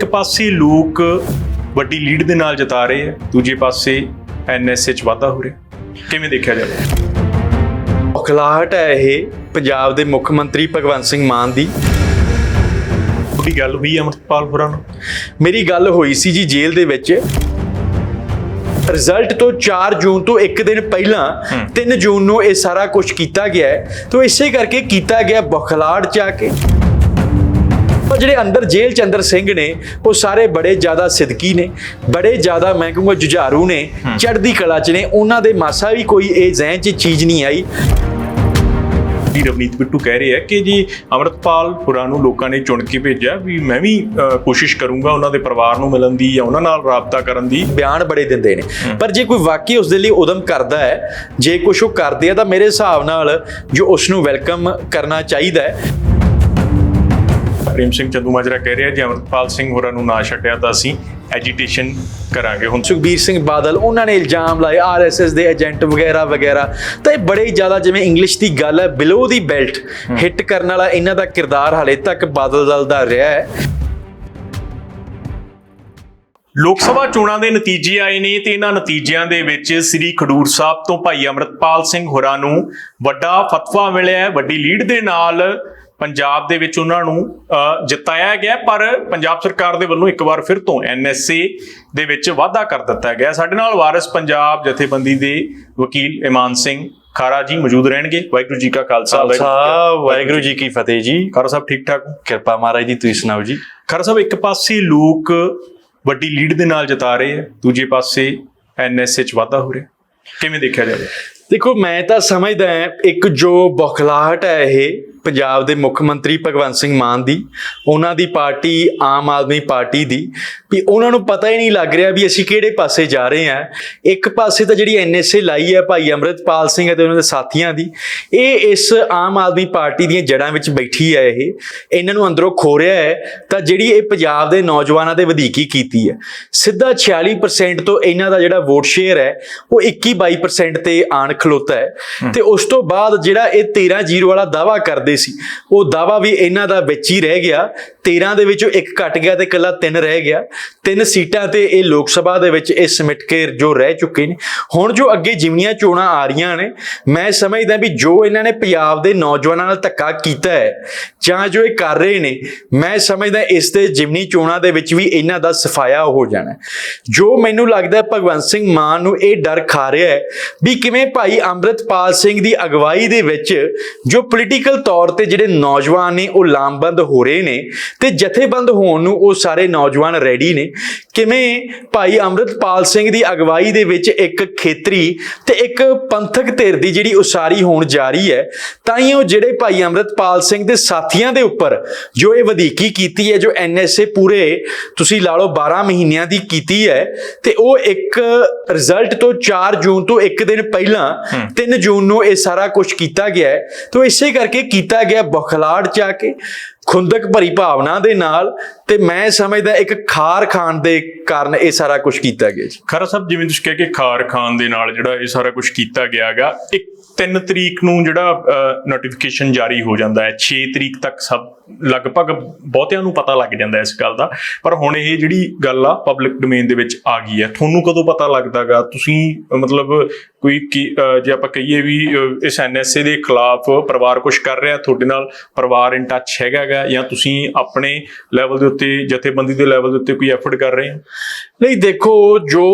ਇੱਕ ਪਾਸੇ ਲੋਕ ਵੱਡੀ ਲੀਡ ਦੇ ਨਾਲ ਜਿਤਾ ਰਹੇ ਆ ਦੂਜੇ ਪਾਸੇ ਐਨਐਸਏ ਚ ਵਾਧਾ ਹੋ ਰਿਹਾ। ਕਿਵੇਂ ਦੇਖਿਆ ਜਾਵੇ? ਔਖਲਾਹਟ ਹੈ ਇਹ ਪੰਜਾਬ ਦੇ ਮੁੱਖ ਮੰਤਰੀ ਭਗਵੰਤ ਸਿੰਘ ਮਾਨ ਦੀ। ਉਹਦੀ ਗੱਲ ਹੋਈ ਅਮਰਪਾਲ ਹੋਰਾਂ ਨਾਲ? ਮੇਰੀ ਗੱਲ ਹੋਈ ਸੀ ਜੀ ਜੇਲ੍ਹ ਦੇ ਵਿੱਚ। ਰਿਜ਼ਲਟ ਤੋਂ 4 ਜੂਨ ਤੋਂ ਇੱਕ ਦਿਨ ਪਹਿਲਾਂ 3 ਜੂਨ ਨੂੰ ਇਹ ਸਾਰਾ ਕੁਝ ਕੀਤਾ ਗਿਆ ਹੈ। ਤੋਂ ਇਸੇ ਕਰਕੇ ਕੀਤਾ ਗਿਆ ਬਖਲਾੜ ਚ ਆ ਕੇ। ਉਹ ਜਿਹੜੇ ਅੰਦਰ ਜੇਲ੍ਹ ਚ ਅੰਦਰ ਸਿੰਘ ਨੇ ਉਹ ਸਾਰੇ ਬੜੇ ਜ਼ਿਆਦਾ ਸਿੱਧਕੀ ਨੇ ਬੜੇ ਜ਼ਿਆਦਾ ਮੈਂ ਕਹੂੰਗਾ ਜੁਝਾਰੂ ਨੇ ਚੜ੍ਹਦੀ ਕਲਾ ਚ ਨੇ ਉਹਨਾਂ ਦੇ ਮਾਸਾ ਵੀ ਕੋਈ ਇਹ ਜ਼ਹਿਨ ਚ ਚੀਜ਼ ਨਹੀਂ ਆਈ। ਜੀ ਰਵਨੀਤ ਬਿੱਟੂ ਕਹਿ ਰਹੇ ਆ ਕਿ ਜੀ ਅਮਰਤਪਾਲ ਹੋਰਾਂ ਨੂੰ ਲੋਕਾਂ ਨੇ ਚੁਣ ਕੇ ਭੇਜਿਆ ਵੀ ਮੈਂ ਵੀ ਕੋਸ਼ਿਸ਼ ਕਰੂੰਗਾ ਉਹਨਾਂ ਦੇ ਪਰਿਵਾਰ ਨੂੰ ਮਿਲਣ ਦੀ ਜਾਂ ਉਹਨਾਂ ਨਾਲ ਰਾਬਤਾ ਕਰਨ ਦੀ। ਬਿਆਨ ਬੜੇ ਦਿੰਦੇ ਨੇ। ਪਰ ਜੇ ਕੋਈ ਵਾਕਈ ਉਸ ਦੇ ਲਈ ਉਦਮ ਕਰਦਾ ਹੈ ਜੇ ਕੁਝ ਉਹ ਕਰਦੇ ਆ ਤਾਂ ਮੇਰੇ ਹਿਸਾਬ ਨਾਲ ਜੋ ਉਸ ਨੂੰ ਵੈਲਕਮ ਕਰਨਾ ਚਾਹੀਦਾ ਹੈ। ਪ੍ਰੇਮ ਸਿੰਘ ਚੰਦੂ ਮਾਜਰਾ ਕਹਿ ਰਿਹਾ ਜੇ ਅਮਰਪਾਲ ਸਿੰਘ ਹੋਰਾਂ ਨੂੰ ਨਾ ਛੱਡਿਆ ਤਾਂ ਅਸੀਂ ਐਜੀਟੇਸ਼ਨ ਕਰਾਂਗੇ। ਹੁਣ ਸੁਖਬੀਰ ਸਿੰਘ ਬਾਦਲ ਉਹਨਾਂ ਨੇ ਇਲਜ਼ਾਮ ਲਾਏ ਆਰਐਸਐਸ ਦੇ ਏਜੰਟ ਵਗੈਰਾ ਵਗੈਰਾ। ਤਾਂ ਇਹ ਬੜੇ ਹੀ ਜ਼ਿਆਦਾ ਜਿਵੇਂ ਇੰਗਲਿਸ਼ ਦੀ ਗੱਲ ਹੈ ਬਿਲੋ ਦੀ ਬੈਲਟ ਹਿੱਟ ਕਰਨ ਵਾਲਾ ਇਹਨਾਂ ਦਾ ਕਿਰਦਾਰ ਹਾਲੇ ਤੱਕ ਬਾਦਲ ਦਲ ਦਾ ਰਿਹਾ ਹੈ। ਲੋਕ ਸਭਾ ਚੋਣਾਂ ਦੇ ਨਤੀਜੇ ਆਏ ਨੇ ਤੇ ਇਹਨਾਂ ਨਤੀਜਿਆਂ ਦੇ ਵਿੱਚ ਸ੍ਰੀ ਖਡੂਰ ਸਾਹਿਬ ਤੋਂ ਭਾਈ ਅਮਰਤਪਾਲ ਸਿੰਘ ਹੋਰਾਂ ਨੂੰ ਵੱਡਾ ਫਤਵਾ ਮਿਲਿਆ ਹੈ। ਵੱਡੀ ਲੀਡ ਦੇ ਨਾਲ ਪੰਜਾਬ ਦੇ ਵਿੱਚ ਉਹਨਾਂ ਨੂੰ ਜਿਤਾਇਆ ਗਿਆ ਪਰ ਪੰਜਾਬ ਸਰਕਾਰ ਦੇ ਵੱਲੋਂ ਇੱਕ ਵਾਰ ਫਿਰ ਤੋਂ ਐਨਐਸਏ ਦੇ ਵਿੱਚ ਵਾਅਦਾ ਕਰ ਦਿੱਤਾ ਗਿਆ। ਸਾਡੇ ਨਾਲ ਵਾਰਿਸ ਪੰਜਾਬ ਜਥੇਬੰਦੀ ਦੇ ਵਕੀਲ ਇਮਾਨ ਸਿੰਘ ਖਾਰਾ ਜੀ ਮੌਜੂਦ ਰਹਿਣਗੇ। ਵਾਹਿਗੁਰੂ ਜੀ ਕਾ ਖਾਲਸਾ ਵਾਹਿਗੁਰੂ ਜੀ ਕੀ ਫਤਿਹ। ਜੀ ਖਾਰਾ ਸਾਹਿਬ ਠੀਕ ਠਾਕ? ਕਿਰਪਾ ਮਹਾਰਾਜ ਦੀ ਤੁਸੀਂ ਸੁਣਾਓ ਜੀ? ਖਰ ਸਾਹਿਬ ਇੱਕ ਪਾਸੇ ਲੋਕ ਵੱਡੀ ਲੀਡ ਦੇ ਨਾਲ ਜਿਤਾ ਰਹੇ ਆ ਦੂਜੇ ਪਾਸੇ ਐਨਐਸਏ ਚ ਵਾਧਾ ਹੋ ਰਿਹਾ। ਕਿਵੇਂ ਦੇਖਿਆ ਜਾਵੇ? ਦੇਖੋ ਮੈਂ ਤਾਂ ਸਮਝਦਾ ਹਾਂ ਇੱਕ ਜੋ ਬਖਲਾਹਟ ਹੈ ਇਹ ਪੰਜਾਬ ਦੇ ਮੁੱਖ ਮੰਤਰੀ ਭਗਵੰਤ ਸਿੰਘ ਮਾਨ ਦੀ ਉਹਨਾਂ ਦੀ ਪਾਰਟੀ ਆਮ ਆਦਮੀ ਪਾਰਟੀ ਦੀ ਵੀ ਉਹਨਾਂ ਨੂੰ ਪਤਾ ਹੀ ਨਹੀਂ ਲੱਗ ਰਿਹਾ ਵੀ ਅਸੀਂ ਕਿਹੜੇ ਪਾਸੇ ਜਾ ਰਹੇ ਹਾਂ। ਇੱਕ ਪਾਸੇ ਤਾਂ ਜਿਹੜੀ ਐਨਐਸਏ ਲਾਈ ਹੈ ਭਾਈ ਅਮਰਿਤਪਾਲ ਸਿੰਘ ਅਤੇ ਉਹਨਾਂ ਦੇ ਸਾਥੀਆਂ ਦੀ ਇਹ ਇਸ ਆਮ ਆਦਮੀ ਪਾਰਟੀ ਦੀਆਂ ਜੜ੍ਹਾਂ ਵਿੱਚ ਬੈਠੀ ਹੈ ਇਹ। ਇਹਨਾਂ ਨੂੰ ਅੰਦਰੋਂ ਖੋ ਰਿਹਾ ਹੈ ਤਾਂ ਜਿਹੜੀ ਇਹ ਪੰਜਾਬ ਦੇ ਨੌਜਵਾਨਾਂ ਦੇ ਵਧੀਕੀ ਕੀਤੀ ਹੈ। ਸਿੱਧਾ 46% ਤੋਂ ਇਹਨਾਂ ਦਾ ਜਿਹੜਾ ਵੋਟ ਸ਼ੇਅਰ ਹੈ ਉਹ 21-22% ਤੇ ਆਣ ਖਲੋਤਾ ਹੈ। ਤੇ ਉਸ ਤੋਂ ਬਾਅਦ ਜਿਹੜਾ ਇਹ 13-0 ਵਾਲਾ ਦਾਵਾ ਕਰਦੇ ਸੀ। ਉਹ ਦਾਵਾ ਵੀ ਇਹਨਾਂ ਦਾ ਵਿੱਚ ਹੀ ਰਹਿ ਗਿਆ। 13 ਦੇ ਵਿੱਚੋਂ ਇੱਕ ਕੱਟ ਗਿਆ ਤੇ ਇਕੱਲਾ 3 ਰਹਿ ਗਿਆ। ਤਿੰਨ ਸੀਟਾਂ ਤੇ ਇਹ ਲੋਕ ਸਭਾ ਦੇ ਵਿੱਚ ਇਹ ਸਿਮਟ ਕੇ ਜੋ ਰਹਿ ਚੁੱਕੇ ਨੇ। ਹੁਣ ਜੋ ਅੱਗੇ ਜਿਮਨੀਆਂ ਚੋਣਾਂ ਆ ਰਹੀਆਂ ਨੇ, ਮੈਂ ਸਮਝਦਾ ਵੀ ਜੋ ਇਹਨਾਂ ਨੇ ਪੰਜਾਬ ਦੇ ਨੌਜਵਾਨਾਂ ਨਾਲ ਧੱਕਾ ਕੀਤਾ ਹੈ, ਜਾਂ ਜੋ ਇਹ ਕਰ ਰਹੇ ਨੇ, ਮੈਂ ਸਮਝਦਾ ਇਸ ਤੇ ਜਿਮਨੀ ਚੋਣਾਂ ਦੇ ਵਿੱਚ ਵੀ ਇਹਨਾਂ ਦਾ ਸਫਾਇਆ ਹੋ ਜਾਣਾ ਜੋ ਮੈਨੂੰ ਲੱਗਦਾ ਭਗਵੰਤ ਸਿੰਘ ਮਾਨ ਨੂੰ ਇਹ ਡਰ ਖਾ ਰਿਹਾ ਹੈ ਵੀ ਕਿਵੇਂ ਭਾਈ ਅੰਮ੍ਰਿਤਪਾਲ ਸਿੰਘ ਦੀ ਅਗਵਾਈ ਦੇ ਵਿੱਚ ਜੋ ਪੋਲੀਟੀਕਲ ਤੌਰ ਤੇ ਜਿਹੜੇ ਨੌਜਵਾਨ ਨੇ ਉਹ ਲਾਮਬੰਦ ਹੋ ਰਹੇ ਨੇ ਤੇ ਜਥੇਬੰਦ ਹੋਣ ਨੂੰ ਉਹ ਸਾਰੇ ਨੌਜਵਾਨ ਰੈਡੀ ਨੇ। ਕਿਵੇਂ ਭਾਈ ਅੰਮ੍ਰਿਤਪਾਲ ਸਿੰਘ ਦੀ ਅਗਵਾਈ ਦੇ ਵਿੱਚ ਇੱਕ ਖੇਤਰੀ ਤੇ ਇੱਕ ਪੰਥਕ ਧਿਰ ਦੀ ਜਿਹੜੀ ਉਸਾਰੀ ਹੋਣ ਜਾ ਰਹੀ ਹੈ ਤਾਂ ਹੀ ਉਹ ਜਿਹੜੇ ਭਾਈ ਅੰਮ੍ਰਿਤਪਾਲ ਸਿੰਘ ਦੇ ਸਾਥੀਆਂ ਦੇ ਉੱਪਰ ਜੋ ਇਹ ਵਧੀਕੀ ਕੀਤੀ ਹੈ ਜੋ ਐਨਐਸਏ ਪੂਰੇ ਤੁਸੀਂ ਲਾ ਲਓ 12 ਮਹੀਨਿਆਂ ਦੀ ਕੀਤੀ ਹੈ ਤੇ ਉਹ ਇੱਕ ਰਿਜ਼ਲਟ ਤੋਂ 4 ਜੂਨ ਤੋਂ ਇੱਕ ਦਿਨ ਪਹਿਲਾਂ 3 ਜੂਨ ਨੂੰ ਇਹ ਸਾਰਾ ਕੁਝ ਕੀਤਾ ਗਿਆ ਹੈ। ਤੋਂ ਇਸੇ ਕਰਕੇ ਕੀਤਾ ਕੀਤਾ ਗਿਆ ਬਖਲਾੜ ਚ ਆ ਕੇ, ਖੁੰਦਕ ਭਰੀ ਭਾਵਨਾ ਦੇ ਨਾਲ ਤੇ ਮੈਂ ਸਮਝਦਾ ਇੱਕ ਖਾਰ ਖਾਨ ਦੇ ਕਾਰਨ ਇਹ ਸਾਰਾ ਕੁਝ ਕੀਤਾ ਗਿਆ ਜੀ। ਖਰਾ ਸਾਹਿਬ, ਜਿਵੇਂ ਤੁਸੀਂ ਕਹਿ ਕੇ ਖਾਰ ਖਾਨ ਦੇ ਨਾਲ ਜਿਹੜਾ ਇਹ ਸਾਰਾ ਕੁਝ ਕੀਤਾ ਗਿਆਗਾ ਇੱਕ 3 ਤਰੀਕ ਨੂੰ ਜਿਹੜਾ ਨੋਟੀਫਿਕੇਸ਼ਨ ਜਾਰੀ ਹੋ ਜਾਂਦਾ ਹੈ 6 ਤਰੀਕ ਤੱਕ ਸਭ ਲਗਭਗ ਬਹੁਤਿਆਂ ਨੂੰ ਪਤਾ ਲੱਗ ਜਾਂਦਾ ਇਸ ਗੱਲ ਦਾ। ਪਰ ਹੁਣ ਇਹ ਜਿਹੜੀ ਗੱਲ ਆ ਪਬਲਿਕ ਡੋਮੇਨ ਦੇ ਵਿੱਚ ਆ ਗਈ ਹੈ। ਤੁਹਾਨੂੰ ਕਦੋਂ ਪਤਾ ਲੱਗਦਾਗਾ? ਤੁਸੀਂ ਮਤਲਬ ਕੋਈ ਕੀ- ਜੇ ਆਪਾਂ ਕਹੀਏ ਵੀ ਅ, ਇਸ ਐਨਐਸਏ ਦੇ ਖਿਲਾਫ ਪਰਿਵਾਰ ਕੁਝ ਕਰ ਰਿਹਾ ਤੁਹਾਡੇ ਨਾਲ ਪਰਿਵਾਰ ਇਨ ਟੱਚ ਹੈਗਾਗਾ ਜਾਂ ਤੁਸੀਂ ਆਪਣੇ ਲੈਵਲ ਦੇ ਉੱਤੇ ਜਥੇਬੰਦੀ ਦੇ ਲੈਵਲ ਦੇ ਉੱਤੇ ਕੋਈ ਐਫਰਟ ਕਰ ਰਹੇ ਹੋ? ਨਹੀਂ ਦੇਖੋ ਜੋ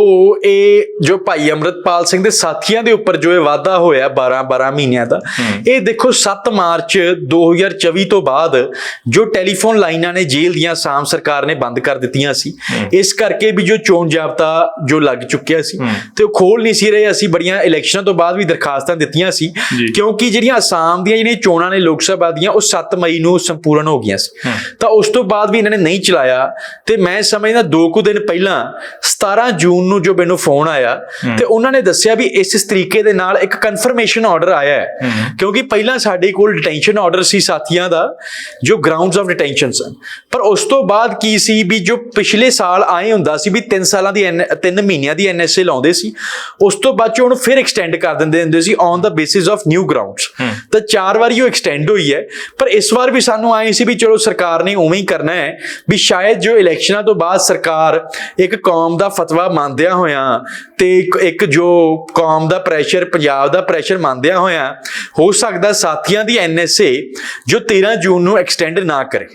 ਇਹ ਜੋ ਭਾਈ ਅੰਮ੍ਰਿਤਪਾਲ ਸਿੰਘ ਦੇ ਸਾਥੀਆਂ ਦੇ ਉੱਪਰ ਜੋ ਇਹ ਵਾਅਦਾ ਹੋਇਆ 12 12 ਮਹੀਨਿਆਂ ਦਾ ਇਹ ਦੇਖੋ 7 ਮਾਰਚ 2024 ਤੋਂ ਬਾਅਦ ਜੋ ਟੈਲੀਫੋਨ ਲਾਈਨਾਂ ਨੇ ਜੇਲ੍ਹ ਦੀਆਂ ਆਸਾਮ ਸਰਕਾਰ ਨੇ ਬੰਦ ਕਰ ਦਿੱਤੀਆਂ ਸੀ। ਇਸ ਕਰਕੇ ਵੀ ਜੋ ਚੋਣ ਜਾਬਤਾ ਜੋ ਲੱਗ ਚੁੱਕਿਆ ਸੀ ਤੇ ਉਹ ਖੋਲ ਨਹੀਂ ਸੀ ਰਹੇ ਅਸੀਂ ਬੜੀਆਂ ਇਲੈਕਸ਼ਨਾਂ ਤੋਂ ਬਾਅਦ ਵੀ ਦਰਖਾਸਤਾਂ ਦਿੱਤੀਆਂ ਸੀ। ਕਿਉਂਕਿ ਜਿਹੜੀਆਂ ਆਸਾਮ ਦੀਆਂ ਜਿਹੜੀਆਂ ਚੋਣਾਂ ਨੇ ਲੋਕ ਸਭਾ ਦੀਆਂ ਉਹ 7 ਮਈ ਨੂੰ ਸੰਪੂਰਨ ਹੋ ਗਈਆਂ ਸੀ। ਤਾਂ ਉਸ ਤੋਂ ਬਾਅਦ ਵੀ ਇਹਨਾਂ ਨੇ ਨਹੀਂ ਚਲਾਇਆ ਤੇ ਮੈਂ ਸਮਝਦਾ ਦੋ ਕੁ ਦਿਨ ਪਹਿਲਾਂ 17 ਜੂਨ ਨੂੰ ਜੋ ਮੈਨੂੰ ਫੋਨ ਆਇਆ ਤੇ ਉਹਨਾਂ ਨੇ ਦੱਸਿਆ ਵੀ ਇਸ ਤਰੀਕੇ ਦੇ ਨਾਲ ਇੱਕ ਕਨਫਰਮੇਸ਼ਨ ਆਰਡਰ ਆਇਆ ਹੈ। ਕਿਉਂਕਿ ਪਹਿਲਾਂ ਸਾਡੇ ਕੋਲ ਡਿਟੈਂਸ਼ਨ ਆਰਡਰ ਸੀ ਸਾਥੀਆਂ ਦਾ ਜੋ ਗਰਾਊਂਡਸ ਆਫ ਡਿਟੈਂਸ਼ਨ ਸਨ। ਪਰ ਉਸ ਤੋਂ ਬਾਅਦ ਕੀ ਸੀ ਵੀ ਜੋ ਪਿਛਲੇ ਸਾਲ ਆਏ ਹੁੰਦਾ ਸੀ ਵੀ 3 ਸਾਲਾਂ ਦੀ 3 ਮਹੀਨਿਆਂ ਦੀ ਐਨਐਸਏ ਲਾਉਂਦੇ ਸੀ ਉਸ ਤੋਂ ਬਾਅਦ ਚ ਉਹਨੂੰ ਫਿਰ ਐਕਸਟੈਂਡ ਕਰ ਦਿੰਦੇ ਹੁੰਦੇ ਸੀ on the basis of new grounds ਤਾਂ ਚਾਰ ਵਾਰੀ ਉਹ ਐਕਸਟੈਂਡ ਹੋਈ ਹੈ ਪਰ ਇਸ ਵਾਰ ਵੀ ਸਾਨੂੰ ਆਏ ਸੀ ਵੀ ਚਲੋ ਸਰਕਾਰ ਨੇ ਉਵੇਂ ਹੀ ਕਰਨਾ ਹੈ ਵੀ ਸ਼ਾਇਦ ਜੋ ਇਲੈਕਸ਼ਨਾਂ ਤੋਂ ਬਾਅਦ ਸਰਕਾਰ ਇੱਕ ਕੌਮ ਦਾ ਫਤਵਾ ਮੰਨਦਿਆਂ ਹੋਇਆਂ ਤੇ ਇੱਕ- ਜੋ ਕੌਮ ਦਾ ਪ੍ਰੈਸ਼ਰ ਪੰਜਾਬ ਦਾ ਪ੍ਰੈਸ਼ਰ ਮੰਨਦਿਆਂ ਹੋਇਆਂ, ਹੋ ਸਕਦਾ ਸਾਥੀਆਂ ਦੀ ਐਨਐਸਏ ਜੋ 13 ਜੂਨ ਨੂੰ ਐਕਸਟੈਂਡ ਨਾ ਕਰੇ।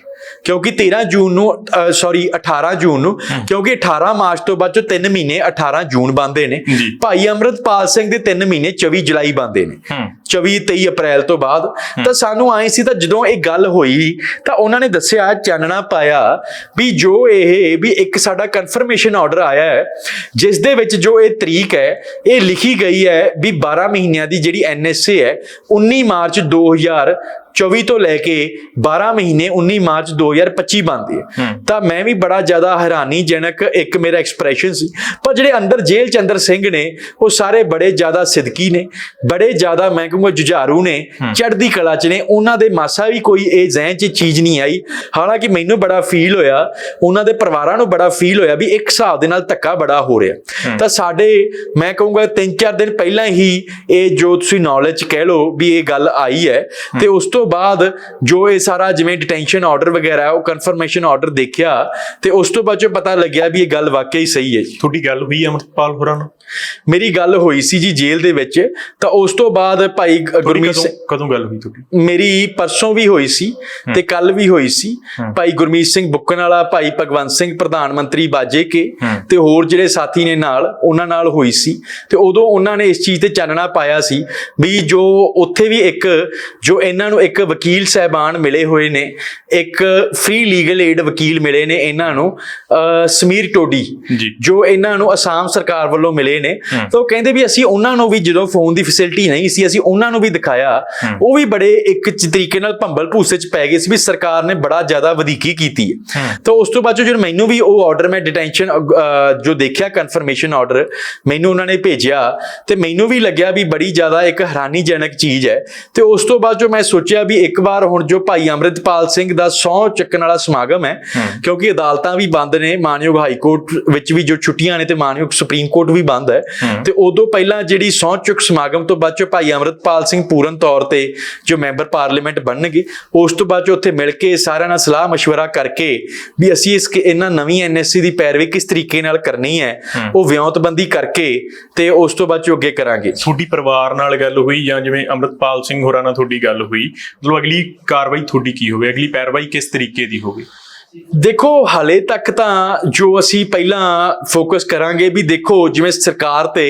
ਕਿਉਂਕਿ 13 ਜੂਨ ਨੂੰ ਸੌਰੀ 18 ਜੂਨ ਨੂੰ ਕਿਉਂਕਿ 18 ਮਾਰਚ ਤੋਂ ਬਾਅਦ ਜੋ 3 ਮਹੀਨੇ 18 ਜੂਨ ਬੰਦੇ ਨੇ। ਭਾਈ ਅਮਰਤਪਾਲ ਸਿੰਘ ਦੇ 3 ਮਹੀਨੇ 24 ਜੁਲਾਈ ਬੰਦੇ ਨੇ। ਹੂੰ। 24 23 ਅਪ੍ਰੈਲ ਤੋਂ ਬਾਅਦ। ਤਾਂ ਸਾਨੂੰ ਆਏ ਸੀ ਤਾਂ ਜਦੋਂ ਇਹ ਗੱਲ ਹੋਈ ਤਾਂ ਉਹਨਾਂ ਨੇ ਦੱਸਿਆ ਚਾਨਣਾ ਪਾਇਆ ਵੀ ਜੋ ਇਹ ਵੀ ਇੱਕ ਸਾਡਾ ਕਨਫਰਮੇਸ਼ਨ ਆਰਡਰ ਆਇਆ ਹੈ ਜਿਸ ਦੇ ਵਿੱਚ ਜੋ ਇਹ ਤਰੀਕ ਹੈ ਇਹ ਲਿਖੀ ਗਈ ਹੈ ਵੀ 12 ਮਹੀਨਿਆਂ ਦੀ ਜਿਹੜੀ ਐਨਐਸਏ ਹੈ 19 ਮਾਰਚ 2024 ਤੋਂ ਲੈ ਕੇ 12 ਮਹੀਨੇ 19 ਮਾਰਚ 2025 ਬਣਦੀ ਹੈ। ਤਾਂ ਮੈਂ ਵੀ ਬੜਾ ਜ਼ਿਆਦਾ ਹੈਰਾਨੀਜਨਕ ਇੱਕ ਮੇਰਾ ਐਕਸਪ੍ਰੈਸ਼ਨ ਸੀ। ਪਰ ਜਿਹੜੇ ਅੰਦਰ ਜੇਲ੍ਹ ਚ ਅੰਦਰ ਸਿੰਘ ਨੇ ਉਹ ਸਾਰੇ ਬੜੇ ਜ਼ਿਆਦਾ ਸਿੱਧਕੀ ਨੇ ਬੜੇ ਜ਼ਿਆਦਾ ਮੈਂ ਕਹੂੰਗਾ ਜੁਝਾਰੂ ਨੇ ਚੜ੍ਹਦੀ ਕਲਾ ਚ ਨੇ ਉਹਨਾਂ ਦੇ ਮਾਸਾ ਵੀ ਕੋਈ ਇਹ ਜ਼ਹਿਨ ਚ ਚੀਜ਼ ਨਹੀਂ ਆਈ। ਹਾਲਾਂਕਿ ਮੈਨੂੰ ਬੜਾ ਫੀਲ ਹੋਇਆ ਉਹਨਾਂ ਦੇ ਪਰਿਵਾਰਾਂ ਨੂੰ ਬੜਾ ਫੀਲ ਹੋਇਆ ਵੀ ਇੱਕ ਹਿਸਾਬ ਦੇ ਨਾਲ ਧੱਕਾ ਬੜਾ ਹੋ ਰਿਹਾ। ਤਾਂ ਸਾਡੇ ਮੈਂ ਕਹੂੰਗਾ 3-4 ਦਿਨ ਪਹਿਲਾਂ ਹੀ ਇਹ ਜੋ ਤੁਸੀਂ ਨੌਲੇਜ ਕਹਿ ਲਓ ਵੀ ਇਹ ਗੱਲ ਆਈ ਹੈ ਤੇ ਉਸ ਤੋਂ ਬਾਅਦ ਜੋ ਇਹ ਸਾਰਾ ਜਿਵੇਂ ਡਿਟੈਂਸ਼ਨ ਆਰਡਰ ਵਗੈਰਾ ਉਹ ਕਨਫਰਮੇਸ਼ਨ ਆਰਡਰ ਦੇਖਿਆ ਤੇ ਉਸ ਤੋਂ ਬਾਅਦ ਜੋ ਪਤਾ ਲੱਗਿਆ ਵੀ ਇਹ ਗੱਲ ਵਾਕਈ ਸਹੀ ਹੈ ਜੀ। ਤੁਹਾਡੀ ਗੱਲ ਹੋਈ ਅਮਰਪਾਲ ਹੋਰਾਂ ਨਾਲ? ਮੇਰੀ ਗੱਲ ਹੋਈ ਸੀ ਜੀ ਜੇਲ੍ਹ ਦੇ ਵਿੱਚ ਤਾਂ ਉਸ ਤੋਂ ਬਾਅਦ ਭਾਈ ਗੁਰਮੀਤ ਸਿੰਘ ਕਦੋਂ ਗੱਲ ਹੋਈ ਤੁਹਾਡੀ? ਮੇਰੀ ਪਰਸੋਂ ਵੀ ਹੋਈ ਸੀ ਤੇ ਕੱਲ ਵੀ ਹੋਈ ਸੀ। ਭਾਈ ਗੁਰਮੀਤ ਸਿੰਘ ਬੁੱਕਣ ਵਾਲਾ ਭਾਈ ਭਗਵੰਤ ਸਿੰਘ ਪ੍ਰਧਾਨ ਮੰਤਰੀ ਬਾਜੇ ਕੇ ਤੇ ਹੋਰ ਜਿਹੜੇ ਸਾਥੀ ਨੇ ਨਾਲ ਉਹਨਾਂ ਨਾਲ ਹੋਈ ਸੀ। ਤੇ ਉਦੋਂ ਉਹਨਾਂ ਨੇ ਇਸ ਚੀਜ਼ ਤੇ ਚਾਨਣਾ ਪਾਇਆ ਸੀ ਵੀ ਜੋ ਉੱਥੇ ਵੀ ਇੱਕ ਜੋ ਇਹਨਾਂ ਨੂੰ ਇੱਕ ਵਕੀਲ ਸਹਿਬਾਨ ਮਿਲੇ ਹੋਏ ਨੇ ਇੱਕ ਫ੍ਰੀ ਲੀਗਲ ਏਡ ਵਕੀਲ ਮਿਲੇ ਨੇ ਇਹਨਾਂ ਨੂੰ ਸਮੀਰ ਟੋਡੀ ਜੀ। ਇਹਨਾਂ ਨੂੰ ਅਸਾਮ ਸਰਕਾਰ ਵੱਲੋਂ ਮਿਲੇ ਨੇ। ਤਾਂ ਉਹ ਕਹਿੰਦੇ ਵੀ ਅਸੀਂ ਉਹਨਾਂ ਨੂੰ ਵੀ ਜਦੋਂ ਫੋਨ ਦੀ ਫੈਸਿਲਿਟੀ ਨਹੀਂ ਸੀ ਅਸੀਂ ਉਹਨਾਂ ਨੂੰ ਵੀ ਦਿਖਾਇਆ। ਉਹ ਵੀ ਬੜੇ ਇੱਕ ਤਰੀਕੇ ਨਾਲ ਭੰਬਲ ਭੂਸੇ ਚ ਪੈ ਗਏ ਸੀ ਵੀ ਸਰਕਾਰ ਨੇ ਬੜਾ ਜ਼ਿਆਦਾ ਵਧੀਕੀ ਕੀਤੀ ਹੈ। ਤਾਂ ਉਸ ਤੋਂ ਬਾਅਦ ਜਦੋਂ ਮੈਨੂੰ ਵੀ ਉਹ ਆਰਡਰ ਮੈਂ ਡਿਟੈਂਸ਼ਨ ਜੋ ਦੇਖਿਆ ਕਨਫਰਮੇਸ਼ਨ ਆਰਡਰ ਮੈਨੂੰ ਉਹਨਾਂ ਨੇ ਭੇਜਿਆ ਤੇ ਮੈਨੂੰ ਵੀ ਲੱਗਿਆ ਵੀ ਬੜੀ ਜ਼ਿਆਦਾ ਇੱਕ ਹੈਰਾਨੀਜਨਕ ਚੀਜ਼ ਹੈ। ਤੇ ਉਸ ਤੋਂ ਬਾਅਦ ਜੋ ਮੈਂ ਸੋਚਿਆ ਵੀ ਇੱਕ ਵਾਰ ਹੁਣ ਜੋ ਭਾਈ ਅੰਮ੍ਰਿਤਪਾਲ ਸਿੰਘ ਦਾ ਸਹੁੰ ਚੱਕਣ ਵਾਲਾ ਸਮਾਗਮ ਹੈ ਕਿਉਂਕਿ ਅਦਾਲਤਾਂ ਵੀ ਬੰਦ ਨੇ ਮਾਨਯੋਗ ਹਾਈ ਕੋਰਟ ਵਿੱਚ ਵੀ ਜੋ ਛੁੱਟੀਆਂ ਨੇ ਤੇ ਮਾਨਯੋਗ ਸੁਪਰੀਮ ਕੋਰਟ ਵੀ ਬੰਦ ਹੈ ਤੇ ਉਦੋਂ ਪਹਿਲਾਂ ਜਿਹੜੀ ਸਹੁੰ ਚੁੱਕ ਸਮਾਗਮ ਤੋਂ ਬਾਅਦ ਚੋਂ ਭਾਈ ਅੰਮ੍ਰਿਤਪਾਲ ਸਿੰਘ ਪੂਰਨ ਤੌਰ ਤੇ ਜੋ ਮੈਂਬਰ ਪਾਰਲੀਮੈਂਟ ਬਣਨਗੇ ਉਸ ਤੋਂ ਬਾਅਦ ਚੋਂ ਉੱਥੇ ਮਿਲ ਕੇ ਸਾਰਿਆਂ ਨਾਲ ਸਲਾਹ مشورہ ਕਰਕੇ ਵੀ ਅਸੀਂ ਇਸ ਇਹਨਾਂ ਨਵੀਂ ਐਨਐਸਸੀ ਦੀ ਪੈਰਵੀ ਕਿਸ ਤਰੀਕੇ ਨਾਲ ਕਰਨੀ ਹੈ ਉਹ ਵਿਉਂਤਬੰਦੀ ਕਰਕੇ ਤੇ ਉਸ ਤੋਂ ਬਾਅਦ ਚੋਂ ਅੱਗੇ ਕਰਾਂਗੇ ਤੁਹਾਡੀ ਪਰਿਵਾਰ ਨਾਲ ਗੱਲ ਹੋਈ ਜਾਂ ਜਿਵੇਂ ਅਮਰਪਾਲ ਸਿੰਘ ਹੋਰਾਂ ਨਾਲ ਤੁਹਾਡੀ ਗੱਲ ਹੋਈ ਮਤਲਬ ਅਗਲੀ ਕਾਰਵਾਈ ਤੁਹਾਡੀ ਕੀ ਹੋਵੇ? ਅਗਲੀ ਪੈਰਵਾਈ ਕਿਸ ਤਰੀਕੇ ਦੀ ਹੋਵੇ? ਦੇਖੋ ਹਾਲੇ ਤੱਕ ਤਾਂ ਜੋ ਅਸੀਂ ਪਹਿਲਾਂ ਫੋਕਸ ਕਰਾਂਗੇ ਵੀ ਦੇਖੋ ਜਿਵੇਂ ਸਰਕਾਰ ਤੇ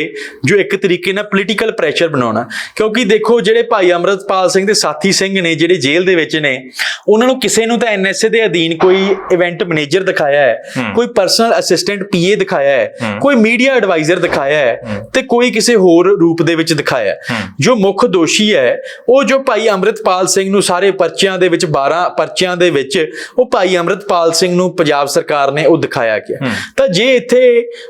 ਜੋ ਇੱਕ ਤਰੀਕੇ ਨਾਲ ਪੋਲੀਟੀਕਲ ਪ੍ਰੈਸ਼ਰ ਬਣਾਉਣਾ ਕਿਉਂਕਿ ਦੇਖੋ ਜਿਹੜੇ ਭਾਈ ਅਮਰਤਪਾਲ ਸਿੰਘ ਦੇ ਸਾਥੀ ਸਿੰਘ ਨੇ ਜਿਹੜੇ ਜੇਲ੍ਹ ਦੇ ਵਿੱਚ ਨੇ ਉਹਨਾਂ ਨੂੰ ਕਿਸੇ ਨੂੰ ਤਾਂ ਐਨਐਸਏ ਦੇ ਅਧੀਨ ਕੋਈ ਇਵੈਂਟ ਮੈਨੇਜਰ ਦਿਖਾਇਆ ਹੈ ਕੋਈ ਪਰਸਨਲ ਅਸਿਸਟੈਂਟ ਪੀਏ ਦਿਖਾਇਆ ਹੈ ਕੋਈ ਮੀਡੀਆ ਐਡਵਾਈਜ਼ਰ ਦਿਖਾਇਆ ਹੈ ਤੇ ਕੋਈ ਕਿਸੇ ਹੋਰ ਰੂਪ ਦੇ ਵਿੱਚ ਦਿਖਾਇਆ ਜੋ ਮੁੱਖ ਦੋਸ਼ੀ ਹੈ ਉਹ ਜੋ ਭਾਈ ਅੰਮ੍ਰਿਤਪਾਲ ਸਿੰਘ ਨੂੰ ਸਾਰੇ ਪਰਚਿਆਂ ਦੇ ਵਿੱਚ 12 ਪਰਚਿਆਂ ਦੇ ਵਿੱਚ ਉਹ ਭਾਈ ਅੰਮ੍ਰਿਤਪਾਲ ਸਿੰਘ ਨੂੰ ਪੰਜਾਬ ਸਰਕਾਰ ਨੇ ਉਹ ਦਿਖਾਇਆ ਗਿਆ ਤਾਂ ਜੇ ਇੱਥੇ